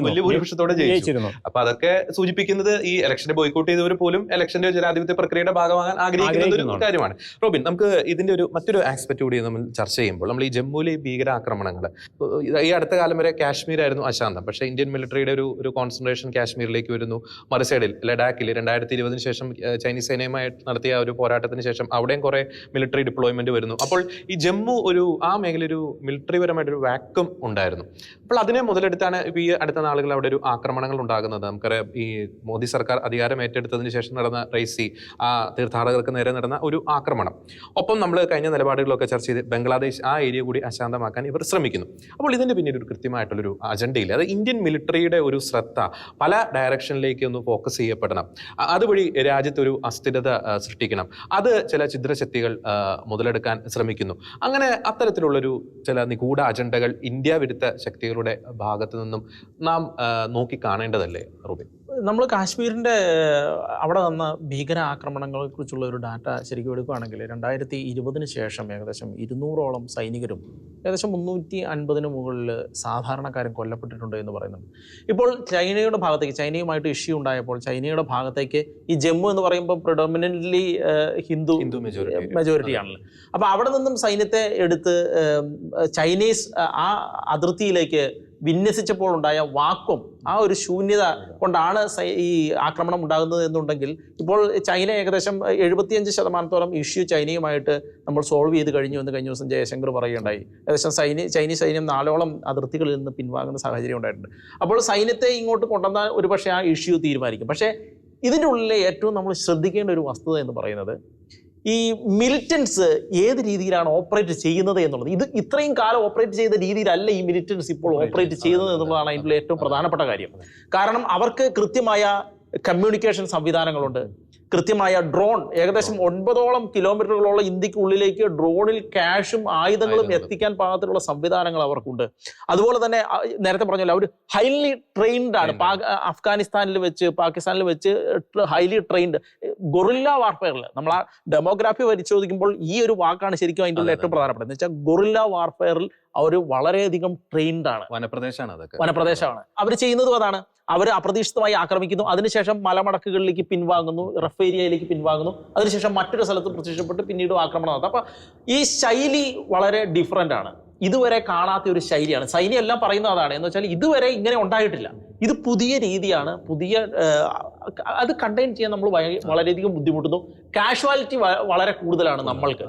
വലിയ ഭൂരിപക്ഷത്തോടെ ജയിച്ചിരുന്നു. അപ്പൊ അതൊക്കെ സൂചിപ്പിക്കുന്നത് ഈ ഇലക്ഷനെ ബോയ്ക്കോട്ട് ചെയ്തവർ പോലും ഇലക്ഷന്റെ ജനാധിപത്യ പ്രക്രിയയുടെ ഭാഗമാകാൻ ആഗ്രഹിക്കുന്ന ഒരു കാര്യമാണ്. റോബിൻ നമുക്ക് ഇതിന്റെ ഒരു മറ്റൊരു ആസ്പെക്ട് കൂടി നമ്മൾ ചർച്ച ചെയ്യുമ്പോൾ നമ്മൾ ഈ ജമ്മുവിലെ ഭീകരാക്രമണങ്ങൾ. ഈ അടുത്ത കാലം വരെ കാശ്മീർ ആയിരുന്നു അശാന്തം. പക്ഷേ ഇന്ത്യൻ മിലിറ്ററിയുടെ ഒരു ഒരു കോൺസെൻട്രേഷൻ കാശ്മീരിലേക്ക് വരുന്നു. മറുസൈഡിൽ ലഡാക്കിൽ രണ്ടായിരത്തി ഇരുപതിന് ശേഷം ചൈനീസ് സേനയുമായി നടത്തിയ ഒരു പോരാട്ടത്തിന് ശേഷം അവിടെയും കുറെ മിലിറ്ററി ഡിപ്ലോയ്മെന്റ് വരുന്നു. അപ്പോൾ ഈ ജമ്മു ഒരു ആ മേഖല ഒരു മിലിറ്ററി പരമായിട്ടൊരു വാക്കും ഉണ്ടായിരുന്നു. അപ്പോൾ അതിനെ മുതലെടുത്താണ് ഈ അടുത്ത നാളുകൾ അവിടെ ഒരു ആക്രമണങ്ങൾ ഉണ്ടാകുന്നത്. നമുക്കറിയാം ഈ മോദി സർക്കാർ അധികാരം ഏറ്റെടുത്തതിന് ശേഷം നടന്ന റൈസി ആ തീർത്ഥാടകർക്ക് നേരെ നടന്ന ഒരു ആക്രമണം. ഒപ്പം നമ്മൾ കഴിഞ്ഞ നിലപാടുകളൊക്കെ ചർച്ച ചെയ്ത് ബംഗ്ലാദേശ് ആ ഏരിയ കൂടി അശാന്തമാക്കാൻ ഇവർ ശ്രമിക്കുന്നു. അപ്പോൾ ഇതിന്റെ പിന്നിൽ ഒരു കൃത്യമായിട്ടുള്ളൊരു അജണ്ടയില്ല? അത് ഇന്ത്യൻ മിലിറ്ററിയുടെ ഒരു ശ്രദ്ധ പല ഡയറക്ഷനിലേക്ക് ഒന്ന് ഫോക്കസ് ചെയ്യപ്പെടണം. അതുവഴി രാജ്യത്തൊരു അസ്ഥിരത സൃഷ്ടിക്കണം. അത് ചില ചിദ്രശക്തികൾ മുതലെടുക്കാൻ ശ്രമിക്കുന്നു. അങ്ങനെ അത്തരത്തിലുള്ളൊരു ചില നിഗൂഢ അജണ്ടകൾ ഇന്ത്യ വിരുദ്ധ ശക്തികളുടെ ഭാഗത്തു നിന്നും നാം നോക്കി കാണേണ്ടതല്ലേ റൂബിൻ? നമ്മൾ കാശ്മീരിന്റെ അവിടെ വന്ന ഭീകര ആക്രമണങ്ങളെ കുറിച്ചുള്ള ഒരു ഡാറ്റ ശരിക്കും എടുക്കുകയാണെങ്കിൽ രണ്ടായിരത്തി ഇരുപതിന് ശേഷം ഏകദേശം ഇരുന്നൂറോളം സൈനികരും ഏകദേശം മുന്നൂറ്റി അൻപതിന് മുകളിൽ സാധാരണക്കാരും കൊല്ലപ്പെട്ടിട്ടുണ്ട് എന്ന് പറയുന്നുണ്ട്. ഇപ്പോൾ ചൈനയുടെ ഭാഗത്തേക്ക് ചൈനയുമായിട്ട് ഇഷ്യൂ ഉണ്ടായപ്പോൾ ചൈനയുടെ ഭാഗത്തേക്ക് ഈ ജമ്മു എന്ന് പറയുമ്പോൾ predominantly Hindu Hindu majority majority ആണല്ലോ. അപ്പോൾ അവിടെ നിന്നും സൈന്യത്തെ എടുത്ത് ചൈനീസ് ആ അതിർത്തിയിലേക്ക് വിന്യസിച്ചപ്പോൾ ഉണ്ടായ വാക്കും ആ ഒരു ശൂന്യത കൊണ്ടാണ് ഈ ആക്രമണം ഉണ്ടാകുന്നത് എന്നുണ്ടെങ്കിൽ ഇപ്പോൾ ചൈന ഏകദേശം എഴുപത്തിയഞ്ച് ശതമാനത്തോളം ഇഷ്യൂ ചൈനയുമായിട്ട് നമ്മൾ സോൾവ് ചെയ്ത് കഴിഞ്ഞു എന്ന് കഴിഞ്ഞ ദിവസം ജയശങ്കർ പറയുകയുണ്ടായി. ഏകദേശം സൈനി ചൈനീസ് സൈന്യം നാലോളം അതിർത്തികളിൽ നിന്ന് പിൻവാങ്ങുന്ന സാഹചര്യം ഉണ്ടായിട്ടുണ്ട്. അപ്പോൾ സൈന്യത്തെ ഇങ്ങോട്ട് കൊണ്ടുവന്നാൽ ഒരുപക്ഷെ ആ ഇഷ്യൂ തീരുമാനിക്കും. പക്ഷേ ഇതിന്റെ ഉള്ളിലെ ഏറ്റവും നമ്മൾ ശ്രദ്ധിക്കേണ്ട ഒരു വസ്തുത എന്ന് പറയുന്നത് ഈ മിലിറ്റൻസ് ഏത് രീതിയിലാണ് ഓപ്പറേറ്റ് ചെയ്യുന്നത് എന്നുള്ളത്? ഇത് ഇത്രയും കാലം ഓപ്പറേറ്റ് ചെയ്ത രീതിയിലല്ല ഈ മിലിറ്റൻസ് ഇപ്പോൾ ഓപ്പറേറ്റ് ചെയ്യുന്നത്. എന്നുള്ളതാണ് അതിന്റെ ഏറ്റവും പ്രധാനപ്പെട്ട കാര്യം. കാരണം അവർക്ക് കൃത്യമായ കമ്മ്യൂണിക്കേഷൻ സംവിധാനങ്ങളുണ്ട്. കൃത്യമായ ഡ്രോൺ ഏകദേശം ഒൻപതോളം കിലോമീറ്ററുകളോളം ഇന്ത്യക്കുള്ളിലേക്ക് ഡ്രോണിൽ ക്യാഷും ആയുധങ്ങളും. എത്തിക്കാൻ പാകത്തിലുള്ള സംവിധാനങ്ങൾ അവർക്കുണ്ട്. അതുപോലെ തന്നെ നേരത്തെ പറഞ്ഞല്ലോ അവർ ഹൈലി ട്രെയിൻഡ് ആണ്. അഫ്ഗാനിസ്ഥാനിൽ വെച്ച് പാകിസ്ഥാനിൽ വെച്ച് ഹൈലി ട്രെയിൻഡ് ഗൊറില്ല വാർഫെയറിൽ നമ്മൾ ആ ഡെമോഗ്രാഫി പരിശോധിക്കുമ്പോൾ ഈ ഒരു വാക്കാണ് ശരിക്കും അതിന്റെ ഏറ്റവും. പ്രധാനപ്പെട്ടത്. എന്ന് വെച്ചാൽ ഗൊറില്ല വാർഫെയറിൽ അവർ വളരെയധികം ട്രെയിൻഡ് ആണ്. വനപ്രദേശമാണ് അതൊക്കെ. വനപ്രദേശമാണ്. അവർ ചെയ്യുന്നതും അതാണ്. അവർ അപ്രതീക്ഷിതമായി ആക്രമിക്കുന്നു. അതിനുശേഷം മലമടക്കുകളിലേക്ക് പിൻവാങ്ങുന്നു. റഫ് ഏരിയയിലേക്ക് പിൻവാങ്ങുന്നു. അതിനുശേഷം മറ്റൊരു സ്ഥലത്ത് പ്രത്യക്ഷപ്പെട്ട് പിന്നീട് ആക്രമണം നടത്തും അപ്പം ഈ ശൈലി വളരെ ഡിഫറന്റ് ആണ്. ഇതുവരെ കാണാത്ത ഒരു ശൈലിയാണ്. സൈന്യം എല്ലാം പറയുന്നത് അതാണ്. എന്ന് വെച്ചാൽ ഇതുവരെ ഇങ്ങനെ ഉണ്ടായിട്ടില്ല. ഇത് പുതിയ രീതിയാണ്. പുതിയ അത് കണ്ടെയ്ൻ ചെയ്യാൻ നമ്മൾ വളരെയധികം ബുദ്ധിമുട്ടുന്നു. കാഷ്വാലിറ്റി വളരെ കൂടുതലാണ് നമ്മൾക്ക്.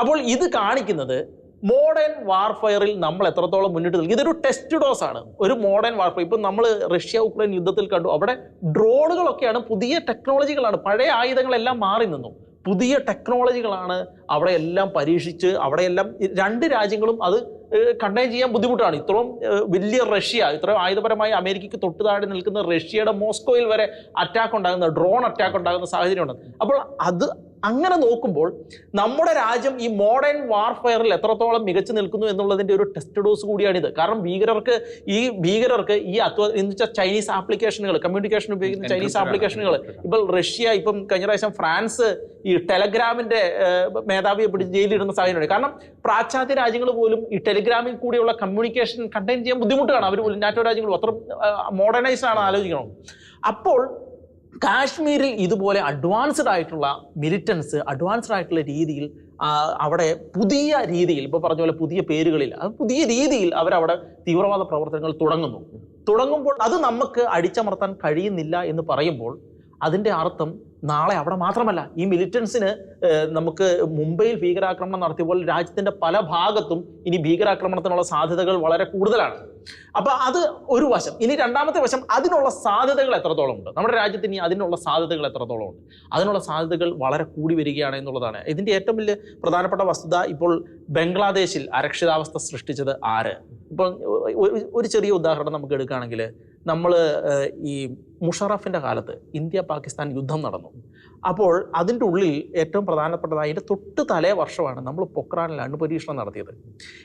അപ്പോൾ ഇത് കാണിക്കുന്നത് മോഡേൺ വാർഫെയറിൽ നമ്മൾ എത്രത്തോളം മുന്നിട്ട് നിൽക്കും? ഇതൊരു ടെസ്റ്റ് ഡോസ് ആണ്. ഒരു മോഡേൺ വാർഫെയർ ഇപ്പം നമ്മൾ റഷ്യ ഉക്രൈൻ യുദ്ധത്തിൽ കണ്ടു. അവിടെ ഡ്രോണുകളൊക്കെയാണ് പുതിയ ടെക്നോളജികളാണ് പഴയ ആയുധങ്ങളെല്ലാം മാറി നിന്നു. പുതിയ ടെക്നോളജികളാണ് അവിടെ എല്ലാം പരീക്ഷിച്ച് അവിടെയെല്ലാം രണ്ട് രാജ്യങ്ങളും അത് കണ്ടെയ്ൻ ചെയ്യാൻ ബുദ്ധിമുട്ടാണ്. ഇത്രയും വലിയ റഷ്യ ഇത്രയും ആയുധപരമായി അമേരിക്കയ്ക്ക് തൊട്ട് താഴെ നിൽക്കുന്ന റഷ്യയുടെ മോസ്കോയിൽ വരെ അറ്റാക്ക് ഉണ്ടാകുന്ന ഡ്രോൺ അറ്റാക്ക് ഉണ്ടാകുന്ന സാഹചര്യമുണ്ട്. അപ്പോൾ അത് അങ്ങനെ നോക്കുമ്പോൾ നമ്മുടെ രാജ്യം ഈ മോഡേൺ വാർഫെയറിൽ എത്രത്തോളം മികച്ചു നിൽക്കുന്നു എന്നുള്ളതിന്റെ ഒരു ടെസ്റ്റ് ഡോസ് കൂടിയാണിത്. കാരണം ഭീകരർക്ക് ഈ ഭീകരർക്ക് ഈ അത്വ എന്ന് വെച്ചാൽ ചൈനീസ് ആപ്ലിക്കേഷനുകൾ കമ്മ്യൂണിക്കേഷൻ ഉപയോഗിക്കുന്ന ചൈനീസ് ആപ്ലിക്കേഷനുകൾ ഇപ്പോൾ റഷ്യ ഇപ്പം കഴിഞ്ഞ പ്രാവശ്യം ഫ്രാൻസ് ഈ ടെലഗ്രാമിന്റെ ഏഹ്, മേധാവിയെ പിടിച്ച് ജയിലിടുന്ന സാഹചര്യമുണ്ട്. കാരണം പാശ്ചാത്യ രാജ്യങ്ങൾ പോലും ഈ ടെലിഗ്രാമിൽ കൂടിയുള്ള കമ്മ്യൂണിക്കേഷൻ കണ്ടെയ്ൻ ചെയ്യാൻ ബുദ്ധിമുട്ടാണ് അവർ നാറ്റോ രാജ്യങ്ങളും അത്ര മോഡേണൈസ്ഡ് ആണ് ആലോചിക്കണം. അപ്പോൾ കാശ്മീരിൽ ഇതുപോലെ അഡ്വാൻസ്ഡ് ആയിട്ടുള്ള മിലിറ്റൻസ് അഡ്വാൻസ്ഡ് ആയിട്ടുള്ള രീതിയിൽ അവിടെ പുതിയ രീതിയിൽ ഇപ്പോൾ പറഞ്ഞ പോലെ പുതിയ പേരുകളിൽ അത് പുതിയ രീതിയിൽ അവരവിടെ തീവ്രവാദ പ്രവർത്തനങ്ങൾ തുടങ്ങുന്നു. തുടങ്ങുമ്പോൾ അത് നമുക്ക് അടിച്ചമർത്താൻ കഴിയുന്നില്ല എന്ന് പറയുമ്പോൾ അതിന്റെ അർത്ഥം നാളെ അവിടെ മാത്രമല്ല. ഈ മിലിറ്റൻസിന് നമുക്ക് മുംബൈയിൽ ഭീകരാക്രമണം നടത്തിയപ്പോൾ രാജ്യത്തിന്റെ പല ഭാഗത്തും ഇനി ഭീകരാക്രമണത്തിനുള്ള സാധ്യതകൾ വളരെ കൂടുതലാണ്. അപ്പോൾ അത് ഒരു വശം. ഇനി രണ്ടാമത്തെ വശം അതിനുള്ള സാധ്യതകൾ എത്രത്തോളം ഉണ്ട്? നമ്മുടെ രാജ്യത്തിന് ഇനി അതിനുള്ള സാധ്യതകൾ എത്രത്തോളം ഉണ്ട്? അതിനുള്ള സാധ്യതകൾ വളരെ കൂടി വരികയാണ് എന്നുള്ളതാണ്. ഇതിന്റെ ഏറ്റവും വലിയ പ്രധാനപ്പെട്ട വസ്തുത ഇപ്പോൾ ബംഗ്ലാദേശിൽ അരക്ഷിതാവസ്ഥ സൃഷ്ടിച്ചത് ആര്? ഇപ്പം ഒരു ചെറിയ ഉദാഹരണം നമുക്ക് എടുക്കുകയാണെങ്കിൽ നമ്മൾ ഈ മുഷറഫിന്റെ കാലത്ത് ഇന്ത്യ പാകിസ്ഥാൻ യുദ്ധം നടന്നു. അപ്പോൾ അതിന്റെ ഉള്ളിൽ ഏറ്റവും പ്രധാനപ്പെട്ടത് അതിന്റെ തൊട്ട് തലേ വർഷമാണ് നമ്മൾ പൊക്രാനിൽ അണുപരീക്ഷണം നടത്തിയത്.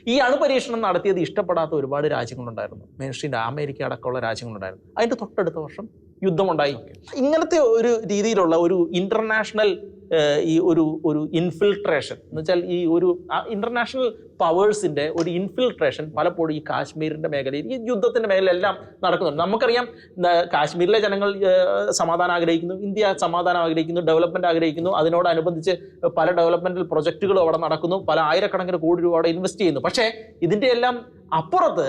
ഈ അണുപരീക്ഷണം നടത്തിയത് ഇഷ്ടപ്പെടാത്ത ഒരുപാട് രാജ്യങ്ങളുണ്ടായിരുന്നു. മെയിൻസ്ട്രീന്റെ അമേരിക്ക അടക്കമുള്ള രാജ്യങ്ങളുണ്ടായിരുന്നു. അതിന്റെ തൊട്ടടുത്ത വർഷം യുദ്ധമുണ്ടായി. ഇങ്ങനത്തെ ഒരു രീതിയിലുള്ള ഒരു ഇന്റർനാഷണൽ ഏഹ്, ഈ ഒരു ഒരു ഇൻഫിൽട്രേഷൻ എന്ന് വെച്ചാൽ ഈ ഒരു ഇന്റർനാഷണൽ പവേഴ്സിന്റെ ഒരു ഇൻഫിൽട്രേഷൻ പലപ്പോഴും ഈ കാശ്മീരിന്റെ മേഖലയിൽ ഈ യുദ്ധത്തിന്റെ മേഖലയിലെല്ലാം നടക്കുന്നുണ്ട്. നമുക്കറിയാം കാശ്മീരിലെ ജനങ്ങൾ സമാധാനം ആഗ്രഹിക്കുന്നു ഇന്ത്യ സമാധാനം ആഗ്രഹിക്കുന്നു ഡെവലപ്മെന്റ് ആഗ്രഹിക്കുന്നു അതിനോടനുബന്ധിച്ച് പല ഡെവലപ്മെന്റൽ പ്രൊജക്ടുകളും അവിടെ നടക്കുന്നു പല ആയിരക്കണക്കിന് കോടി രൂപ അവിടെ ഇൻവെസ്റ്റ് ചെയ്യുന്നു. പക്ഷേ ഇതിന്റെ എല്ലാം അപ്പുറത്ത്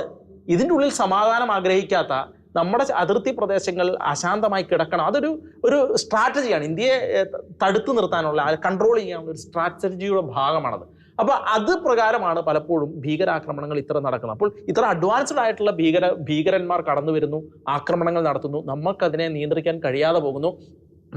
ഇതിന്റെ ഉള്ളിൽ സമാധാനം ആഗ്രഹിക്കാത്ത നമ്മുടെ അതിർത്തി പ്രദേശങ്ങൾ അശാന്തമായി കിടക്കണം. അതൊരു ഒരു സ്ട്രാറ്റജിയാണ് ഇന്ത്യയെ തടുത്തു നിർത്താനുള്ള കൺട്രോൾ ചെയ്യാനുള്ള ഒരു സ്ട്രാറ്റജിയുടെ ഭാഗമാണത്. അപ്പോൾ അത് പ്രകാരമാണ് പലപ്പോഴും ഭീകരാക്രമണങ്ങൾ ഇത്ര നടക്കുന്നത്. അപ്പോൾ ഇത്ര അഡ്വാൻസ്ഡ് ആയിട്ടുള്ള ഭീകര ഭീകരന്മാർ കടന്നു വരുന്നു ആക്രമണങ്ങൾ നടത്തുന്നു. നമുക്കതിനെ നിയന്ത്രിക്കാൻ കഴിയാതെ പോകുന്നു.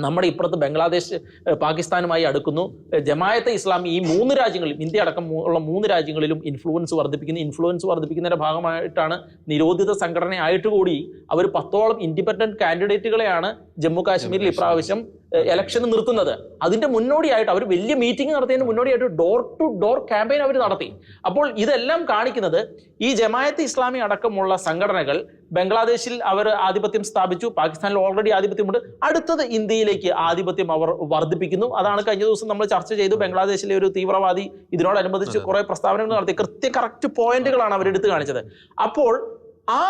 നമ്മുടെ ഇപ്പുറത്ത് ബംഗ്ലാദേശ് പാകിസ്ഥാനുമായി അടുക്കുന്നു. ജമായത്ത് ഇസ്ലാമി ഈ മൂന്ന് രാജ്യങ്ങളിലും ഇന്ത്യ അടക്കം ഉള്ള മൂന്ന് രാജ്യങ്ങളിലും ഇൻഫ്ലുവൻസ് വർദ്ധിപ്പിക്കുന്നു. ഇൻഫ്ലുവൻസ് വർദ്ധിപ്പിക്കുന്നതിന്റെ ഭാഗമായിട്ടാണ് നിരോധിത സംഘടനയായിട്ട് കൂടി അവർ പത്തോളം ഇൻഡിപെൻഡന്റ് കാൻഡിഡേറ്റുകളെയാണ് ജമ്മു കാശ്മീരിൽ. ഇപ്രാവശ്യം ഇലക്ഷൻ നിർത്തുന്നത്. അതിന്റെ മുന്നോടിയായിട്ട് അവർ വലിയ മീറ്റിംഗ് നടത്തിയതിന് മുന്നോടിയായിട്ട് ഡോർ ടു ഡോർ ക്യാമ്പയിൻ അവർ നടത്തി. അപ്പോൾ ഇതെല്ലാം കാണിക്കുന്നത് ഈ ജമായത്ത് ഇസ്ലാമി അടക്കമുള്ള സംഘടനകൾ ബംഗ്ലാദേശിൽ അവർ ആധിപത്യം സ്ഥാപിച്ചു പാകിസ്ഥാനിൽ ഓൾറെഡി ആധിപത്യമുണ്ട് അടുത്തത് ഇന്ത്യയിലേക്ക് ആധിപത്യം അവർ വർദ്ധിപ്പിക്കുന്നു. അതാണ് കഴിഞ്ഞ ദിവസം നമ്മൾ ചർച്ച ചെയ്തു ബംഗ്ലാദേശിലെ ഒരു തീവ്രവാദി ഇതിനോടനുബന്ധിച്ച്. കുറെ പ്രസ്താവനകൾ നടത്തി. കൃത്യ കറക്റ്റ് പോയിന്റുകളാണ് അവർ എടുത്തു കാണിച്ചത്. അപ്പോൾ ആ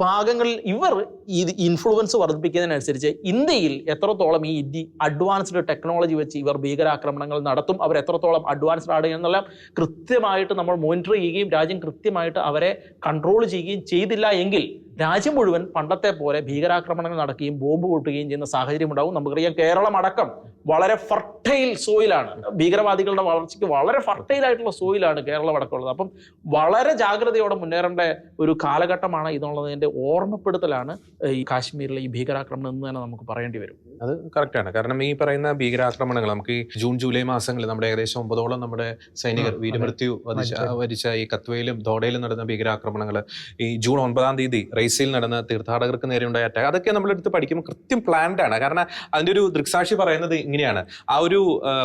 ഭാഗങ്ങളിൽ ഇവർ ഈ ഇൻഫ്ലുവൻസ് വർദ്ധിപ്പിക്കുന്നതിനനുസരിച്ച് ഇന്ത്യയിൽ എത്രത്തോളം ഈ ഇന്ത്യ അഡ്വാൻസ്ഡ് ടെക്നോളജി വെച്ച് ഇവർ ഭീകരാക്രമണങ്ങൾ നടത്തും അവർ എത്രത്തോളം അഡ്വാൻസ്ഡ് ആണ് എന്നെല്ലാം കൃത്യമായിട്ട് നമ്മൾ മോണിറ്റർ ചെയ്യുകയും രാജ്യം കൃത്യമായിട്ട് അവരെ കൺട്രോൾ ചെയ്യുകയും ചെയ്തില്ല എങ്കിൽ രാജ്യം മുഴുവൻ പണ്ടത്തെ പോലെ ഭീകരാക്രമണങ്ങൾ നടക്കുകയും ബോംബ് പൊട്ടുകയും ചെയ്യുന്ന സാഹചര്യം ഉണ്ടാവും നമുക്കറിയാം കേരളം അടക്കം വളരെ ഫർട്ടൈൽ സോയിലാണ് ഭീകരവാദികളുടെ വളർച്ചയ്ക്ക് വളരെ ഫർട്ടൈൽ ആയിട്ടുള്ള സോയിലാണ് കേരളം അടക്കമുള്ളത്. അപ്പം വളരെ ജാഗ്രതയോടെ മുന്നേറേണ്ട ഒരു കാലഘട്ടമാണ് ഇതെന്നുള്ളതിന്റെ ഓർമ്മപ്പെടുത്തലാണ് ഈ കാശ്മീരിലെ ഈ ഭീകരാക്രമണം എന്ന് തന്നെ നമുക്ക് പറയേണ്ടി വരും. അത് കറക്റ്റാണ് കാരണം ഈ പറയുന്ന ഭീകരാക്രമണങ്ങൾ നമുക്ക് ഈ ജൂൺ ജൂലൈ മാസങ്ങളിൽ നമ്മുടെ ഏകദേശം ഒമ്പതോളം നമ്മുടെ സൈനികർ വീരമൃത്യു വരിച്ച വരിച്ച ഈ കത്വയിലും ദോഡയിലും നടന്ന ഭീകരാക്രമണങ്ങൾ ഈ ജൂൺ ഒൻപതാം തീയതി റൈസിൽ നടന്ന തീർത്ഥാടകർക്ക് നേരെയുണ്ടായ അറ്റാക്ക് അതൊക്കെ നമ്മളെടുത്ത് പഠിക്കുമ്പോൾ കൃത്യം പ്ലാൻഡ് ആണ്. കാരണം അതിന്റെ ഒരു ദൃക്സാക്ഷി പറയുന്നത് ഇങ്ങനെയാണ്. ആ ഒരു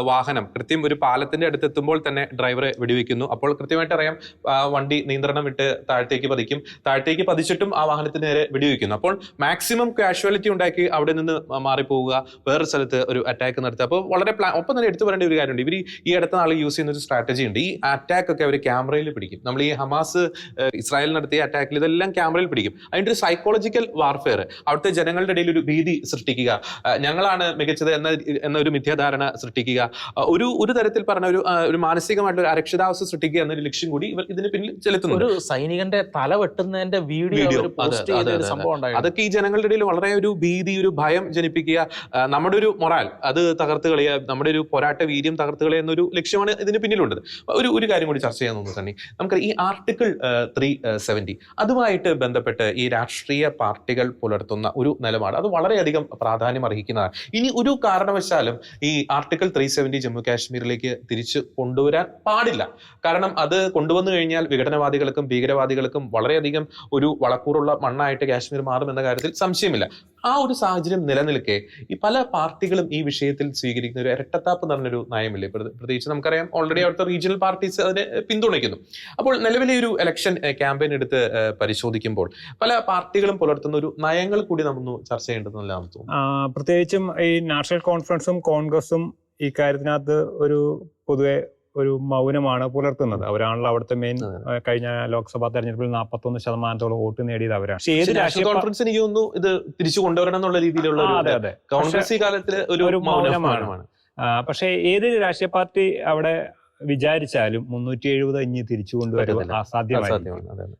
വാഹനം കൃത്യം ഒരു പാലത്തിന്റെ അടുത്ത് എത്തുമ്പോൾ തന്നെ ഡ്രൈവറെ വെടിവെക്കുന്നു. അപ്പോൾ കൃത്യമായിട്ട് അറിയാം വണ്ടി നിയന്ത്രണം വിട്ട് താഴത്തേക്ക് പതിക്കും. താഴത്തേക്ക് പതിച്ചിട്ടും ആ വാഹനത്തിന് നേരെ വെടിവെക്കുന്നു. അപ്പോൾ മാക്സിമം കാഷ്വാലിറ്റി ഉണ്ടാക്കി അവിടെ നിന്ന് മാറിപ്പോവുക വേറൊരു സ്ഥലത്ത് ഒരു അറ്റാക്ക് നടത്തുക. അപ്പോൾ വളരെ പ്ലാൻ ഒപ്പം തന്നെ എടുത്തു പറയേണ്ട ഒരു കാര്യമുണ്ട്. ഇവർ ഈ അടുത്ത നാൾ യൂസ് ചെയ്യുന്ന ഒരു സ്ട്രാറ്റജി ഉണ്ട്. ഈ അറ്റാക്ക് ഒക്കെ അവർ ക്യാമറയിൽ പിടിക്കും. നമ്മൾ ഈ ഹമാസ് ഇസ്രായേൽ നടത്തിയ അറ്റാക്കിൽ ഇതെല്ലാം ക്യാമറയിൽ പിടിക്കും. അതിന്റെ ഒരു സൈക്കോളജിക്കൽ വാർഫെയർ അവിടുത്തെ ജനങ്ങളുടെ ഇടയിൽ ഒരു ഭീതി സൃഷ്ടിക്കുക. ഞങ്ങളാണ് മികച്ചത് എന്ന എന്ന ഒരു മിഥ്യാധാരണ സൃഷ്ടിക്കുക. ഒരു ഒരു തരത്തിൽ പറഞ്ഞ ഒരു ഒരു മാനസികമായിട്ടുള്ള ഒരു അരക്ഷിതാവസ്ഥ സൃഷ്ടിക്കുക എന്നൊരു ലക്ഷ്യം കൂടി ഇവർ ഇതിന് പിന്നിൽ ചെലുത്തുന്നു ഒരു സൈനികന്റെ തല വെട്ടുന്നതിന്റെ വീഡിയോ അതൊക്കെ ഈ ജനങ്ങളുടെ ഇടയിൽ വളരെ ഒരു ഭീതി ഒരു ഭയം ജനിപ്പിക്കുക നമ്മുടെ ഒരു മൊറാൽ അത് തകർത്ത് കളയുക നമ്മുടെ ഒരു പോരാട്ട വീര്യം തകർത്ത് കളയുക എന്നൊരു ലക്ഷ്യമാണ് ഇതിന് പിന്നിലുള്ളത്. ഒരു ഒരു കാര്യം കൂടി ചർച്ച ചെയ്യാൻ തോന്നുന്നു തന്നെ നമുക്ക് ഈ ആർട്ടിക്കിൾ ത്രീ സെവന്റി അതുമായിട്ട് ബന്ധപ്പെട്ട് ഈ രാഷ്ട്രീയ പാർട്ടികൾ പുലർത്തുന്ന ഒരു നിലപാട്. അത് വളരെയധികം പ്രാധാന്യം അർഹിക്കുന്നതാണ്. ഇനി ഒരു കാരണവശാലും ഈ ആർട്ടിക്കിൾ ത്രീ സെവന്റി ജമ്മു കാശ്മീരിലേക്ക് തിരിച്ചു കൊണ്ടുവരാൻ പാടില്ല. കാരണം അത് കൊണ്ടുവന്നു കഴിഞ്ഞാൽ വിഘടനവാദികൾക്കും ഭീകരവാദികൾക്കും വളരെയധികം ഒരു വളക്കൂറുള്ള മണ്ണായിട്ട് കാശ്മീർ മാറും എന്ന കാര്യത്തിൽ സംശയമില്ല. ആ ഒരു സാഹചര്യം നിലനിൽക്കെ ഈ പല പാർട്ടികളും ഈ വിഷയത്തിൽ സ്വീകരിക്കുന്ന ഒരു ഇരട്ടത്താപ്പ് എന്ന് പറഞ്ഞൊരു നയമില്ലേ? പ്രതി- പ്രത്യേകിച്ച് നമുക്കറിയാം ഓൾറെഡി അവിടുത്തെ റീജിയണൽ പാർട്ടീസ് അതിനെ പിന്തുണയ്ക്കുന്നു. അപ്പോൾ നിലവിലെ ഒരു ഇലക്ഷൻ ക്യാമ്പയിൻ എടുത്ത് പരിശോധിക്കുമ്പോൾ പല പാർട്ടികളും പുലർത്തുന്ന ഒരു നയങ്ങൾ കൂടി നമ്മൾ ചർച്ച ചെയ്യേണ്ടതെന്നല്ല നമുക്ക് തോന്നുന്നു പ്രത്യേകിച്ചും ഈ നാഷണൽ കോൺഫറൻസും കോൺഗ്രസും ഈ കാര്യത്തിനകത്ത് ഒരു പൊതുവെ ഒരു മൗനമാണ് പുലർത്തുന്നത്. അവരാണല്ലോ അവിടുത്തെ മെയിൻ കഴിഞ്ഞ ലോക്സഭാ തെരഞ്ഞെടുപ്പിൽ നാൽപ്പത്തൊന്ന് ശതമാനത്തോളം വോട്ട് നേടിയത് അവരാണ്. പക്ഷേ ഏത് രാഷ്ട്രീയ കോൺഫറൻസ് എനിക്ക് തോന്നുന്നു ഇത് തിരിച്ചു കൊണ്ടുവരണം എന്നുള്ള രീതിയിലുള്ള അതെ അതെ. കോൺഗ്രസ് ഈ കാലത്തിൽ ഒരു മൗനമാണ്. പക്ഷേ ഏത് രാഷ്ട്രീയ പാർട്ടി അവിടെ വിചാരിച്ചാലും മുന്നൂറ്റി എഴുപത് ഇഞ്ഞ് തിരിച്ചു കൊണ്ടുവരും പറ്റത്തില്ല. അസാധ്യമായിരിക്കും.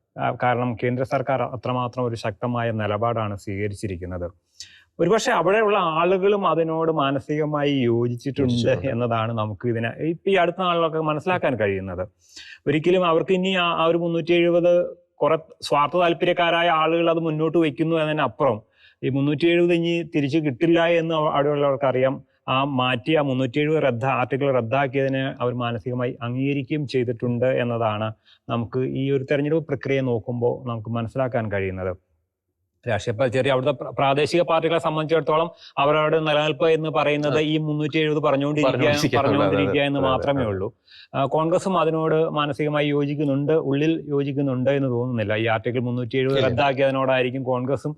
കാരണം കേന്ദ്ര സർക്കാർ അത്രമാത്രം ഒരു ശക്തമായ നിലപാടാണ് സ്വീകരിച്ചിരിക്കുന്നത്. ഒരുപക്ഷെ അവിടെയുള്ള ആളുകളും അതിനോട് മാനസികമായി യോജിച്ചിട്ടുണ്ട്. എന്നതാണ് നമുക്ക് ഇതിനെ ഇപ്പൊ ഈ അടുത്ത നാളിലൊക്കെ മനസ്സിലാക്കാൻ കഴിയുന്നത്. ഒരിക്കലും അവർക്ക് ഇനി ആ ഒരു മുന്നൂറ്റി എഴുപത് കുറെ സ്വാർത്ഥ താല്പര്യക്കാരായ ആളുകൾ അത് മുന്നോട്ട് വയ്ക്കുന്നു എന്നതിനപ്പുറം ഈ മുന്നൂറ്റി എഴുപത് ഇനി തിരിച്ചു കിട്ടില്ല എന്ന് അവ- അവിടെയുള്ളവർക്ക് അറിയാം ആ മാറ്റി ആ മുന്നൂറ്റി എഴുപത് റദ്ദ ആർട്ടിക്കിൾ റദ്ദാക്കിയതിനെ അവർ മാനസികമായി അംഗീകരിക്കുകയും ചെയ്തിട്ടുണ്ട് എന്നതാണ് നമുക്ക് ഈ ഒരു തെരഞ്ഞെടുപ്പ് പ്രക്രിയ നോക്കുമ്പോൾ നമുക്ക് മനസ്സിലാക്കാൻ കഴിയുന്നത്. രാഷ്ട്രീയ ചെറിയ അവിടുത്തെ പ്രാദേശിക പാർട്ടികളെ സംബന്ധിച്ചിടത്തോളം അവരവരുടെ നിലനിൽപ്പ് എന്ന് പറയുന്നത് ഈ മുന്നൂറ്റി എഴുപത് പറഞ്ഞുകൊണ്ടിരിക്കുക പറഞ്ഞുകൊണ്ടിരിക്കുക എന്ന് മാത്രമേ ഉള്ളൂ. കോൺഗ്രസും അതിനോട് മാനസികമായി യോജിക്കുന്നുണ്ട് ഉള്ളിൽ യോജിക്കുന്നുണ്ട് എന്ന് തോന്നുന്നില്ല. ഈ ആർട്ടിക്കിൾ മുന്നൂറ്റി എഴുപത്. റദ്ദാക്കിയതിനോടായിരിക്കും കോൺഗ്രസും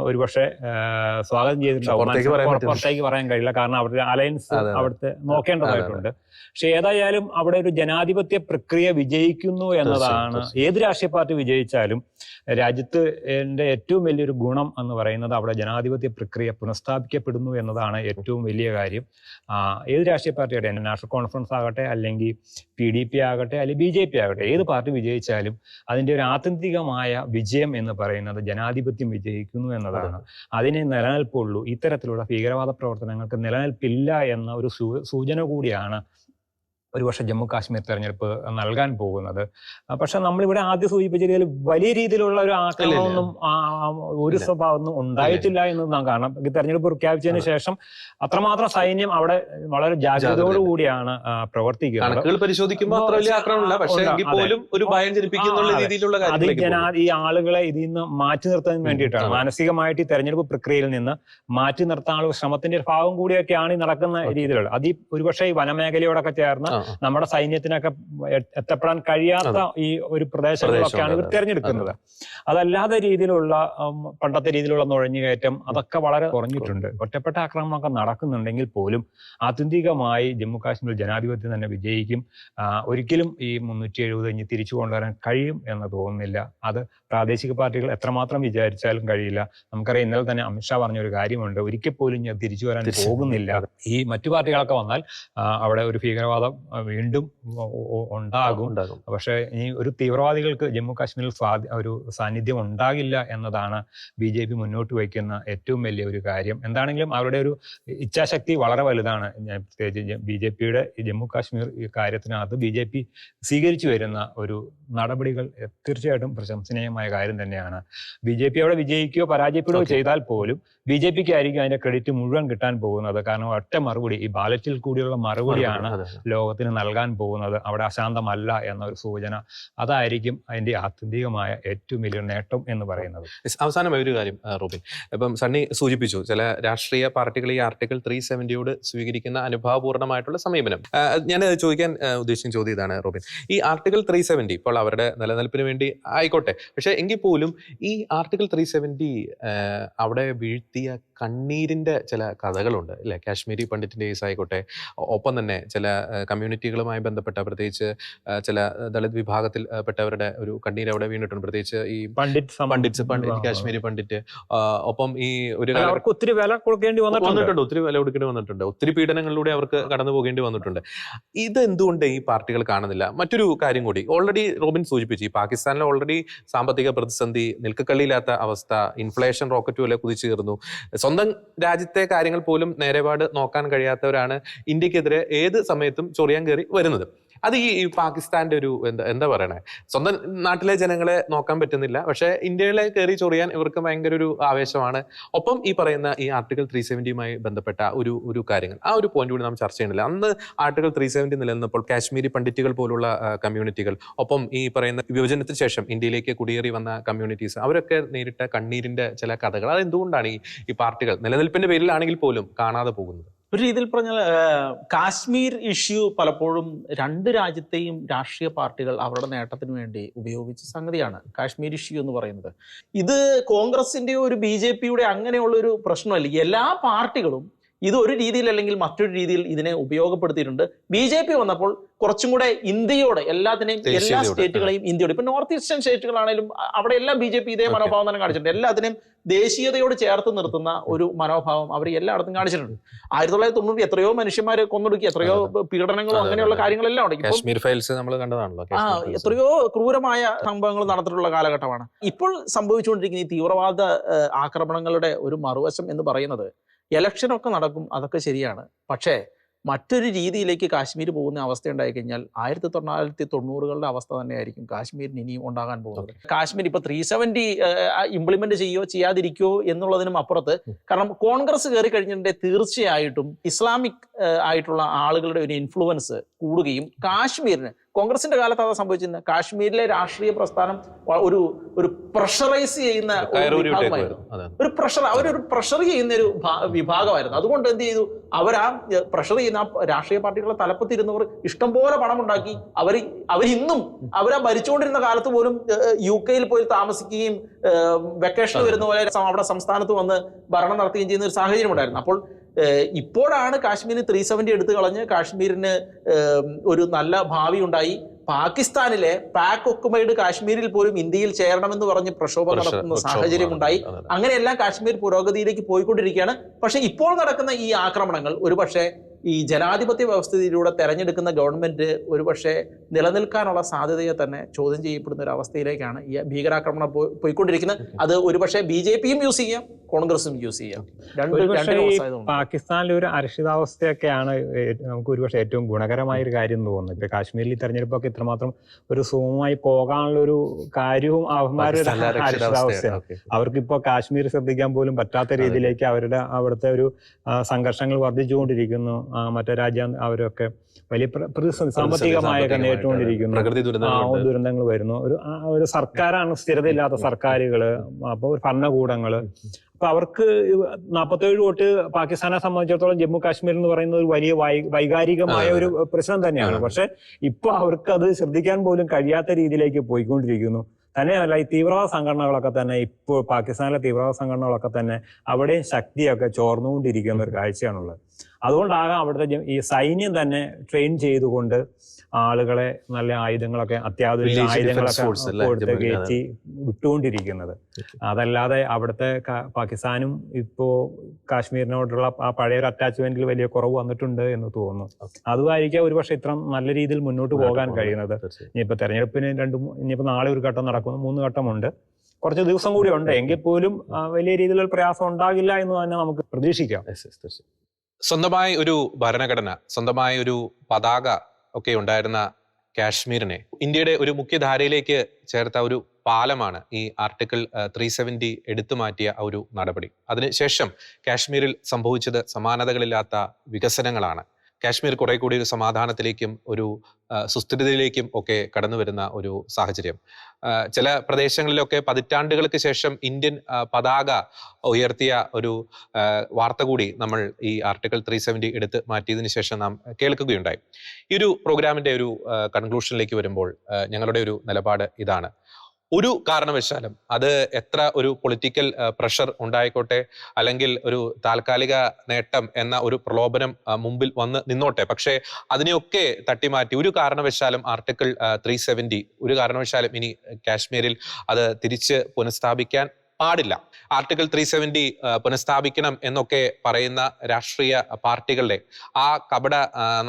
ഒരുപക്ഷെ സ്വാഗതം ചെയ്തിട്ടുണ്ടാവും. പുറത്തേക്ക് പറയാൻ കഴിയില്ല. കാരണം അവരുടെ അലയൻസ്. അവിടുത്തെ നോക്കേണ്ടതായിട്ടുണ്ട്. പക്ഷെ ഏതായാലും അവിടെ ഒരു ജനാധിപത്യ പ്രക്രിയ വിജയിക്കുന്നു എന്നതാണ്. ഏത് രാഷ്ട്രീയ പാർട്ടി വിജയിച്ചാലും രാജ്യത്ത് എന്റെ ഏറ്റവും വലിയൊരു ഗുണം എന്ന് പറയുന്നത് അവിടെ ജനാധിപത്യ പ്രക്രിയ പുനഃസ്ഥാപിക്കപ്പെടുന്നു എന്നതാണ് ഏറ്റവും വലിയ കാര്യം. ഏത് രാഷ്ട്രീയ പാർട്ടിയുടെ നാഷണൽ കോൺഫറൻസ് ആകട്ടെ അല്ലെങ്കിൽ പി ഡി പി ആകട്ടെ അല്ലെങ്കിൽ ബി ജെ പി ആകട്ടെ ഏത് പാർട്ടി വിജയിച്ചാലും അതിന്റെ ഒരു ആത്യന്തികമായ വിജയം എന്ന് പറയുന്നത് ജനാധിപത്യം വിജയിക്കുന്നു എന്നതാണ്. അതിനെ നിലനിൽപ്പുള്ളൂ. ഇത്തരത്തിലുള്ള ഭീകരവാദ പ്രവർത്തനങ്ങൾക്ക് നിലനിൽപ്പില്ല എന്ന ഒരു സൂചന കൂടിയാണ് ഒരുപക്ഷെ ജമ്മു കാശ്മീർ തെരഞ്ഞെടുപ്പ് നൽകാൻ പോകുന്നത്. പക്ഷെ നമ്മളിവിടെ ആദ്യം സൂചിപ്പിച്ച രീതിയിൽ വലിയ രീതിയിലുള്ള ഒരു ആക്രമണമൊന്നും ഒരു. സ്വഭാവമൊന്നും ഉണ്ടായിട്ടില്ല എന്ന് നാം കാണാം. ഈ തെരഞ്ഞെടുപ്പ് പ്രഖ്യാപിച്ചതിന് ശേഷം അത്രമാത്രം സൈന്യം അവിടെ വളരെ ജാഗ്രതയോടുകൂടിയാണ് പ്രവർത്തിക്കുന്നത്. പരിശോധിക്കുമ്പോൾ അതെ. ഞാൻ ഈ ആളുകളെ ഇതിൽ നിന്ന് മാറ്റി നിർത്താൻ വേണ്ടിയിട്ടാണ്. മാനസികമായിട്ട് ഈ തെരഞ്ഞെടുപ്പ് പ്രക്രിയയിൽ നിന്ന് മാറ്റി നിർത്താനുള്ള ശ്രമത്തിന്റെ ഒരു ഭാഗം കൂടിയൊക്കെയാണ് ഈ നടക്കുന്ന. രീതിയിലുള്ളത്. അത് ഈ ഒരുപക്ഷെ ഈ വനമേഖലയോടൊക്കെ ചേർന്ന്. നമ്മുടെ സൈന്യത്തിനൊക്കെ എത്തപ്പെടാൻ കഴിയാത്ത ഈ ഒരു പ്രദേശങ്ങളൊക്കെയാണ് ഇവർ തിരഞ്ഞെടുക്കുന്നത്. അതല്ലാതെ രീതിയിലുള്ള പണ്ടത്തെ രീതിയിലുള്ള നുഴഞ്ഞുകയറ്റം അതൊക്കെ വളരെ കുറഞ്ഞിട്ടുണ്ട്. ഒറ്റപ്പെട്ട ആക്രമണമൊക്കെ നടക്കുന്നുണ്ടെങ്കിൽ പോലും ആത്യന്തികമായി ജമ്മു കാശ്മീർ ജനാധിപത്യം തന്നെ വിജയിക്കും. ഒരിക്കലും ഈ മുന്നൂറ്റി എഴുപത് ഇനി തിരിച്ചു കൊണ്ടുവരാൻ കഴിയും എന്ന് തോന്നുന്നില്ല. അത് പ്രാദേശിക പാർട്ടികൾ എത്രമാത്രം വിചാരിച്ചാലും കഴിയില്ല. നമുക്കറിയാം ഇന്നലെ തന്നെ അമിത്ഷാ പറഞ്ഞ ഒരു കാര്യമുണ്ട്. ഒരിക്കൽ പോലും ഞാൻ തിരിച്ചു വരാൻ പോകുന്നില്ല. ഈ മറ്റു പാർട്ടികളൊക്കെ വന്നാൽ അവിടെ ഒരു ഭീകരവാദം വീണ്ടും ഉണ്ടാകും. പക്ഷേ ഇനി ഒരു തീവ്രവാദികൾക്ക് ജമ്മു കാശ്മീരിൽ സ്വാധീ ഒരു സാന്നിധ്യം ഉണ്ടാകില്ല എന്നതാണ് ബി ജെ പി മുന്നോട്ട് വയ്ക്കുന്ന ഏറ്റവും വലിയ ഒരു കാര്യം. എന്താണെങ്കിലും അവരുടെ ഒരു ഇച്ഛാശക്തി വളരെ വലുതാണ്. പ്രത്യേകിച്ച് ബി ജെ പിയുടെ ജമ്മു കാശ്മീർ കാര്യത്തിനകത്ത് ബി ജെ പി സ്വീകരിച്ചു വരുന്ന ഒരു നടപടികൾ തീർച്ചയായിട്ടും പ്രശംസനീയമായ കാര്യം തന്നെയാണ്. ബി ജെ പി അവിടെ വിജയിക്കുകയോ പരാജയപ്പെടുകയോ ചെയ്താൽ പോലും ബി ജെ പിക്ക് ആയിരിക്കും അതിന്റെ ക്രെഡിറ്റ് മുഴുവൻ കിട്ടാൻ പോകുന്നത്. കാരണം ഒറ്റ മറുപടി ഈ ബാലറ്റിൽ കൂടിയുള്ള മറുപടിയാണ്. ലോകത്തിന് നൽകാൻ പോകുന്നത്. അവിടെ അശാന്തമല്ല എന്നൊരു സൂചന. അതായിരിക്കും അതിന്റെ ആത്യന്തികമായ ഏറ്റവും വലിയ നേട്ടം എന്ന് പറയുന്നത്. അവസാനം അവസാനമായി ഒരു കാര്യം റോബിൻ. ഇപ്പം സണ്ണി സൂചിപ്പിച്ചു ചില രാഷ്ട്രീയ പാർട്ടികൾ ഈ ആർട്ടിക്കിൾ ത്രീ സെവന്റിയോട് സ്വീകരിക്കുന്ന അനുഭാവപൂർണമായിട്ടുള്ള സമീപനം. ഞാൻ ചോദിക്കാൻ ഉദ്ദേശിച്ച ചോദ്യം ഇതാണ് റോബിൻ. ഈ ആർട്ടിക്കിൾ ത്രീ സെവന്റി ഇപ്പോൾ അവരുടെ നിലനിൽപ്പിന് വേണ്ടി ആയിക്കോട്ടെ. പക്ഷെ എങ്കിൽ പോലും ഈ ആർട്ടിക്കിൾ ത്രീ സെവന്റി അവിടെ വീഴ്ത്തിയ കണ്ണീരിന്റെ ചില കഥകളുണ്ട് അല്ലേ? കാശ്മീരി പണ്ഡിറ്റിന്റെ കേസ് ആയിക്കോട്ടെ ഒപ്പം തന്നെ ചില കമ്മ്യൂണിറ്റികളുമായി ബന്ധപ്പെട്ട പ്രത്യേകിച്ച് ചില ദളിത് വിഭാഗത്തിൽ പെട്ടവരുടെ ഒരു കണ്ണീർ അവിടെ വീണിട്ടുണ്ട്. പ്രത്യേകിച്ച് ഈ പണ്ഡിറ്റ് പണ്ഡിറ്റ് പണ്ഡിറ്റ്സ് പണ്ഡിറ്റ് കാശ്മീരി പണ്ഡിറ്റ്. ഒപ്പം ഈ ഒരു അവർക്ക് ഒത്തിരി വില കൊടുക്കേണ്ടി വന്നിട്ടുണ്ട്. വന്നിട്ടുണ്ട് ഒത്തിരി വില കൊടുക്കേണ്ടി വന്നിട്ടുണ്ട്. ഒത്തിരി പീഡനങ്ങളിലൂടെ അവർക്ക് കടന്നു പോകേണ്ടി വന്നിട്ടുണ്ട്. ഇത് എന്തുകൊണ്ട് ഈ പാർട്ടികൾ കാണുന്നില്ല? മറ്റൊരു കാര്യം കൂടി. ഓൾറെഡി റോബിൻ സൂചിപ്പിച്ചു ഈ പാകിസ്ഥാനിൽ ഓൾറെഡി സാമ്പത്തിക പ്രതിസന്ധി നിൽക്കക്കള്ളിയില്ലാത്ത അവസ്ഥ ഇൻഫ്ലേഷൻ റോക്കറ്റ് പോലെ കുതിച്ചു കയറുന്നു. സ്വന്തം രാജ്യത്തെ കാര്യങ്ങൾ പോലും നേരെപാട് നോക്കാൻ കഴിയാത്തവരാണ് ഇന്ത്യക്കെതിരെ ഏത് സമയത്തും ചൊറിയാൻ കയറി വരുന്നത്. അത് ഈ പാകിസ്ഥാന്റെ ഒരു എന്താ എന്താ പറയണേ? സ്വന്തം നാട്ടിലെ ജനങ്ങളെ നോക്കാൻ പറ്റുന്നില്ല. പക്ഷെ ഇന്ത്യയിലെ കയറി ചൊറിയാൻ ഇവർക്ക് ഭയങ്കര ഒരു ആവേശമാണ്. ഒപ്പം ഈ പറയുന്ന ഈ ആർട്ടിക്കിൾ ത്രീ സെവന്റിയുമായി ബന്ധപ്പെട്ട ഒരു ഒരു കാര്യങ്ങൾ. ആ ഒരു പോയിന്റ് കൂടി നാം ചർച്ച ചെയ്യുന്നില്ല അന്ന് ആർട്ടിക്കിൾ ത്രീ സെവന്റി നിലനിന്നപ്പോൾ കാശ്മീരി പണ്ഡിറ്റുകൾ പോലുള്ള കമ്മ്യൂണിറ്റികൾ ഒപ്പം ഈ പറയുന്ന വിഭജനത്തിന് ശേഷം ഇന്ത്യയിലേക്ക് കുടിയേറി വന്ന കമ്മ്യൂണിറ്റീസ് അവരൊക്കെ നേരിട്ട കണ്ണീരിന്റെ ചില കഥകൾ. അത് എന്തുകൊണ്ടാണ് ഈ പാർട്ടികൾ നിലനിൽപ്പിന്റെ പേരിലാണെങ്കിൽ പോലും കാണാതെ പോകുന്നത്? ഒരു രീതിയിൽ പറഞ്ഞാൽ കാശ്മീർ ഇഷ്യൂ പലപ്പോഴും രണ്ട് രാജ്യത്തെയും രാഷ്ട്രീയ പാർട്ടികൾ അവരുടെ നേട്ടത്തിന് വേണ്ടി ഉപയോഗിച്ച സംഗതിയാണ് കാശ്മീർ ഇഷ്യൂ എന്ന് പറയുന്നത്. ഇത് കോൺഗ്രസിന്റെയോ ഒരു ബി ജെ പിയുടെ അങ്ങനെയുള്ള ഒരു പ്രശ്നമല്ല. എല്ലാ പാർട്ടികളും ഇത് ഒരു രീതിയിൽ അല്ലെങ്കിൽ മറ്റൊരു രീതിയിൽ ഇതിനെ ഉപയോഗപ്പെടുത്തിയിട്ടുണ്ട്. ബി ജെ പി വന്നപ്പോൾ കുറച്ചും കൂടെ ഇന്ത്യയോട് എല്ലാത്തിനെയും എല്ലാ സ്റ്റേറ്റുകളെയും ഇന്ത്യയോട്. ഇപ്പൊ നോർത്ത് ഈസ്റ്റേൺ സ്റ്റേറ്റുകളാണെങ്കിലും അവിടെ എല്ലാം ബി ജെ പി ഇതേ മനോഭാവം തന്നെ കാണിച്ചിട്ടുണ്ട്. എല്ലാത്തിനെയും ദേശീയതയോട് ചേർത്ത് നിർത്തുന്ന ഒരു മനോഭാവം അവർ എല്ലായിടത്തും കാണിച്ചിട്ടുണ്ട്. ആയിരത്തി തൊള്ളായിരത്തി തൊണ്ണൂറ്റി എത്രയോ മനുഷ്യന്മാർ കൊന്നൊടുക്കി എത്രയോ പീഡനങ്ങളും അങ്ങനെയുള്ള കാര്യങ്ങളെല്ലാം ഉണ്ട്. ഫയൽസ് നമ്മൾ കണ്ടതാണല്ലോ ആ എത്രയോ ക്രൂരമായ സംഭവങ്ങൾ നടന്നിട്ടുള്ള കാലഘട്ടമാണ്. ഇപ്പോൾ സംഭവിച്ചുകൊണ്ടിരിക്കുന്ന ഈ തീവ്രവാദ ആക്രമണങ്ങളുടെ ഒരു മറുവശം എന്ന് പറയുന്നത് ഇലക്ഷനൊക്കെ നടക്കും അതൊക്കെ ശരിയാണ്. പക്ഷേ മറ്റൊരു രീതിയിലേക്ക് കാശ്മീർ പോകുന്ന അവസ്ഥ ഉണ്ടായി കഴിഞ്ഞാൽ ആയിരത്തി തൊള്ളായിരത്തി തൊണ്ണൂറുകളുടെ അവസ്ഥ തന്നെയായിരിക്കും കാശ്മീരിന് ഇനിയും ഉണ്ടാകാൻ പോകുന്നത്. കാശ്മീർ ഇപ്പൊ ത്രീ സെവന്റി ഇംപ്ലിമെന്റ് ചെയ്യോ ചെയ്യാതിരിക്കോ എന്നുള്ളതിനും അപ്പുറത്ത് കാരണം കോൺഗ്രസ് കയറി കഴിഞ്ഞിട്ടുണ്ടെങ്കിൽ തീർച്ചയായിട്ടും ഇസ്ലാമിക് ആയിട്ടുള്ള ആളുകളുടെ ഒരു ഇൻഫ്ലുവൻസ് കൂടുകയും കാശ്മീരിന് കോൺഗ്രസിന്റെ കാലത്ത് അതാ സംഭവിച്ചിരുന്നത് കാശ്മീരിലെ രാഷ്ട്രീയ പ്രസ്ഥാനം ഒരു ഒരു പ്രഷറൈസ് ചെയ്യുന്ന ഒരു പ്രഷർ അവരൊരു പ്രഷർ ചെയ്യുന്ന ഒരു വിഭാഗമായിരുന്നു. അതുകൊണ്ട് എന്ത് ചെയ്തു? അവർ ആ പ്രഷർ ചെയ്യുന്ന രാഷ്ട്രീയ പാർട്ടികളുടെ തലപ്പത്തിരുന്നവർ ഇഷ്ടംപോലെ പണം ഉണ്ടാക്കി. അവർ അവർ ഇന്നും അവരാ ഭരിച്ചുകൊണ്ടിരുന്ന കാലത്ത് പോലും യു കെയിൽ പോയി താമസിക്കുകയും വെക്കേഷൻ വരുന്ന പോലെ അവിടെ സംസ്ഥാനത്ത് വന്ന് ഭരണം നടത്തുകയും ചെയ്യുന്ന ഒരു സാഹചര്യം ഉണ്ടായിരുന്നു. അപ്പോൾ ഇപ്പോഴാണ് കാശ്മീരിന് ത്രീ സെവന്റി എടുത്തു കളഞ്ഞ് കാശ്മീരിന് ഒരു നല്ല ഭാവി ഉണ്ടായി. പാകിസ്ഥാനിലെ പാക് ഒക്കുമൈഡ് കാശ്മീരിൽ പോലും ഇന്ത്യയിൽ ചേരണമെന്ന് പറഞ്ഞ് പ്രക്ഷോഭം നടത്തുന്ന സാഹചര്യം ഉണ്ടായി. അങ്ങനെയെല്ലാം കാശ്മീർ പുരോഗതിയിലേക്ക് പോയിക്കൊണ്ടിരിക്കുകയാണ്. പക്ഷെ ഇപ്പോൾ നടക്കുന്ന ഈ ആക്രമണങ്ങൾ ഒരുപക്ഷെ ഈ ജനാധിപത്യ വ്യവസ്ഥയിലൂടെ തെരഞ്ഞെടുക്കുന്ന ഗവൺമെന്റ് ഒരുപക്ഷെ നിലനിൽക്കാനുള്ള സാധ്യതയെ തന്നെ ചോദ്യം ചെയ്യപ്പെടുന്ന ഒരു അവസ്ഥയിലേക്കാണ് ഈ ഭീകരാക്രമണം പോയിക്കൊണ്ടിരിക്കുന്നത്. അത് ഒരുപക്ഷെ ബി ജെ പിയും യൂസ് ചെയ്യാം കോൺഗ്രസും യൂസ് ചെയ്യാം. രണ്ട്. പാകിസ്ഥാനിലെ ഒരു അരക്ഷിതാവസ്ഥയൊക്കെയാണ് നമുക്ക് ഒരുപക്ഷെ ഏറ്റവും ഗുണകരമായ ഒരു കാര്യം തോന്നുന്നത്. ഇപ്പൊ കാശ്മീരിൽ ഈ തെരഞ്ഞെടുപ്പൊക്കെ ഇത്രമാത്രം ഒരു സുഖമായി പോകാനുള്ള ഒരു കാര്യവും അവന്മാരുടെ അവർക്ക് അരക്ഷിതാവസ്ഥയാണ്. അവർക്കിപ്പോ കാശ്മീർ ശ്രദ്ധിക്കാൻ പോലും പറ്റാത്ത രീതിയിലേക്ക് അവരുടെ അവിടുത്തെ ഒരു സംഘർഷങ്ങൾ വർദ്ധിച്ചുകൊണ്ടിരിക്കുന്നു. മറ്റേ രാജ്യം അവരൊക്കെ വലിയ പ്ര- പ്രതിസന്ധി സാമ്പത്തികമായൊക്കെ നേരിട്ടുകൊണ്ടിരിക്കുന്നു ദുരന്തങ്ങൾ വരുന്നു. ഒരു ഒരു സർക്കാരാണ് സ്ഥിരതയില്ലാത്ത സർക്കാരുകൾ. അപ്പോൾ ഒരു ഭരണകൂടങ്ങൾ. അപ്പൊ അവർക്ക് നാൽപ്പത്തേഴ് വോട്ട് പാകിസ്ഥാനെ സംബന്ധിച്ചിടത്തോളം ജമ്മു കാശ്മീർ എന്ന് പറയുന്നത് ഒരു വലിയ വൈകാരികമായ ഒരു പ്രശ്നം തന്നെയാണ്. പക്ഷെ ഇപ്പൊ അവർക്ക് അത് ശ്രദ്ധിക്കാൻ പോലും കഴിയാത്ത രീതിയിലേക്ക് പോയിക്കൊണ്ടിരിക്കുന്നു. തന്നെയല്ല ഈ തീവ്രവാദ സംഘടനകളൊക്കെ തന്നെ ഇപ്പോൾ പാകിസ്ഥാനിലെ തീവ്രവാദ സംഘടനകളൊക്കെ തന്നെ അവിടെയും ശക്തിയൊക്കെ ചോർന്നുകൊണ്ടിരിക്കുന്ന ഒരു കാഴ്ചയാണുള്ളത്. അതുകൊണ്ടാകാം അവിടുത്തെ ഈ സൈന്യം തന്നെ ട്രെയിൻ ചെയ്തുകൊണ്ട് ആളുകളെ നല്ല ആയുധങ്ങളൊക്കെ അത്യാധുനിക ആയുധങ്ങളൊക്കെ? കൊടുത്ത് കയറ്റി വിട്ടുകൊണ്ടിരിക്കുന്നത് അതല്ലാതെ അവിടുത്തെ പാകിസ്ഥാനും ഇപ്പോ കാശ്മീരിനോടുള്ള ആ പഴയ ഒരു അറ്റാച്ച്മെന്റിൽ വലിയ കുറവ് വന്നിട്ടുണ്ട് എന്ന് തോന്നുന്നു. അതുമായിരിക്കാം ഒരുപക്ഷെ ഇത്ര നല്ല രീതിയിൽ മുന്നോട്ട് പോകാൻ കഴിയുന്നത്. ഇനിയിപ്പോ തെരഞ്ഞെടുപ്പിന് രണ്ട് ഇനിയിപ്പോ നാളെ ഒരു ഘട്ടം നടക്കുന്നു മൂന്ന് ഘട്ടമുണ്ട് കുറച്ച് ദിവസം കൂടി ഉണ്ട് എങ്കിൽ പോലും വലിയ രീതിയിലുള്ള പ്രയാസം ഉണ്ടാകില്ല എന്ന് തന്നെ നമുക്ക് പ്രതീക്ഷിക്കാം. സ്വന്തമായി ഒരു ഭരണഘടന സ്വന്തമായ ഒരു പതാക ഒക്കെ ഉണ്ടായിരുന്ന കാശ്മീരിനെ ഇന്ത്യയുടെ ഒരു മുഖ്യധാരയിലേക്ക് ചേർത്ത ഒരു പാലമാണ് ഈ ആർട്ടിക്കിൾ ത്രീ സെവന്റി എടുത്തു മാറ്റിയ ഒരു നടപടി. അതിനുശേഷം കാശ്മീരിൽ സംഭവിച്ചത് സമാനതകളില്ലാത്ത വികസനങ്ങളാണ്. കാശ്മീർ കുറെ കൂടി ഒരു സമാധാനത്തിലേക്കും ഒരു സുസ്ഥിരതയിലേക്കും ഒക്കെ കടന്നു വരുന്ന ഒരു സാഹചര്യം. ചില പ്രദേശങ്ങളിലൊക്കെ പതിറ്റാണ്ടുകൾക്ക് ശേഷം ഇന്ത്യൻ പതാക ഉയർത്തിയ ഒരു വാർത്ത കൂടി നമ്മൾ ഈ ആർട്ടിക്കിൾ ത്രീ സെവന്റി എടുത്ത് മാറ്റിയതിനു ശേഷം നാം കേൾക്കുകയുണ്ടായി. ഈ ഒരു പ്രോഗ്രാമിന്റെ ഒരു കൺക്ലൂഷനിലേക്ക് വരുമ്പോൾ ഞങ്ങളുടെ ഒരു നിലപാട് ഇതാണ്. ഒരു കാരണവശാലും അത് എത്ര ഒരു പൊളിറ്റിക്കൽ പ്രഷർ ഉണ്ടായിക്കോട്ടെ അല്ലെങ്കിൽ ഒരു താൽക്കാലിക നേട്ടം എന്ന ഒരു പ്രലോഭനം മുമ്പിൽ വന്ന് നിന്നോട്ടെ. പക്ഷേ അതിനെയൊക്കെ തട്ടിമാറ്റി ഒരു കാരണവശാലും ആർട്ടിക്കിൾ ത്രീ സെവന്റി ഒരു കാരണവശാലും ഇനി കാശ്മീരിൽ അത് തിരിച്ച് പുനഃസ്ഥാപിക്കാൻ പാടില്ല. ആർട്ടിക്കിൾ ത്രീ സെവന്റി പുനഃസ്ഥാപിക്കണം എന്നൊക്കെ പറയുന്ന രാഷ്ട്രീയ പാർട്ടികളുടെ ആ കപട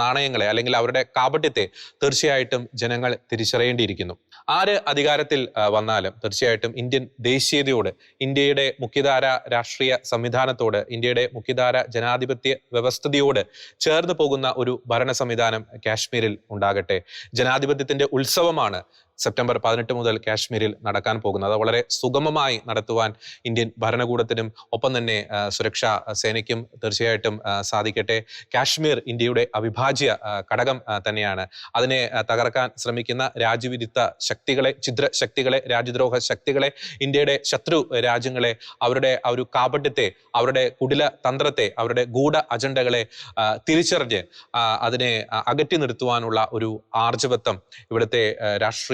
നാണയങ്ങളെ അല്ലെങ്കിൽ അവരുടെ കാപട്യത്തെ തീർച്ചയായിട്ടും ജനങ്ങൾ തിരിച്ചറിയേണ്ടിയിരിക്കുന്നു. ആര് അധികാരത്തിൽ വന്നാലും തീർച്ചയായിട്ടും ഇന്ത്യൻ ദേശീയതയോട് ഇന്ത്യയുടെ മുഖ്യധാര രാഷ്ട്രീയ സംവിധാനത്തോട് ഇന്ത്യയുടെ മുഖ്യധാര ജനാധിപത്യ വ്യവസ്ഥതയോട് ചേർന്ന് പോകുന്ന ഒരു ഭരണ സംവിധാനം കാശ്മീരിൽ ഉണ്ടാകട്ടെ. ജനാധിപത്യത്തിന്റെ ഉത്സവമാണ് സെപ്റ്റംബർ പതിനെട്ട് മുതൽ കാശ്മീരിൽ നടക്കാൻ പോകുന്നത്. വളരെ സുഗമമായി നടത്തുവാൻ ഇന്ത്യൻ ഭരണകൂടത്തിനും ഒപ്പം തന്നെ സുരക്ഷാ സേനയ്ക്കും തീർച്ചയായിട്ടും സാധിക്കട്ടെ. കാശ്മീർ ഇന്ത്യയുടെ അവിഭാജ്യ ഘടകം തന്നെയാണ്. അതിനെ തകർക്കാൻ ശ്രമിക്കുന്ന രാജ്യവിരുദ്ധ ശക്തികളെ ഛിദ്ര ശക്തികളെ രാജ്യദ്രോഹ ശക്തികളെ ഇന്ത്യയുടെ ശത്രു രാജ്യങ്ങളെ അവരുടെ ആ ഒരു കാപട്യത്തെ അവരുടെ കുടില തന്ത്രത്തെ അവരുടെ ഗൂഢ അജണ്ടകളെ തിരിച്ചറിഞ്ഞ് അതിനെ അകറ്റി നിർത്തുവാനുള്ള ഒരു ആർജവത്വം ഇവിടുത്തെ ആ,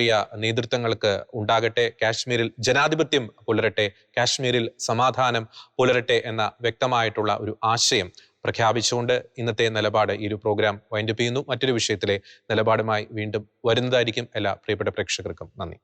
രാഷ്ട്രീയ നേതൃത്വങ്ങൾക്ക് ഉണ്ടാകട്ടെ. കാശ്മീരിൽ ജനാധിപത്യം പുലരട്ടെ കാശ്മീരിൽ സമാധാനം പുലരട്ടെ എന്ന വ്യക്തമായിട്ടുള്ള ഒരു ആശയം പ്രഖ്യാപിച്ചുകൊണ്ട് ഇന്നത്തെ നിലപാട് ഈ ഒരു പ്രോഗ്രാം വൈൻഡപ്പ് ചെയ്യുന്നു. മറ്റൊരു വിഷയത്തിലെ നിലപാടുമായി വീണ്ടും വരുന്നതായിരിക്കും. എല്ലാ പ്രിയപ്പെട്ട പ്രേക്ഷകർക്കും നന്ദി.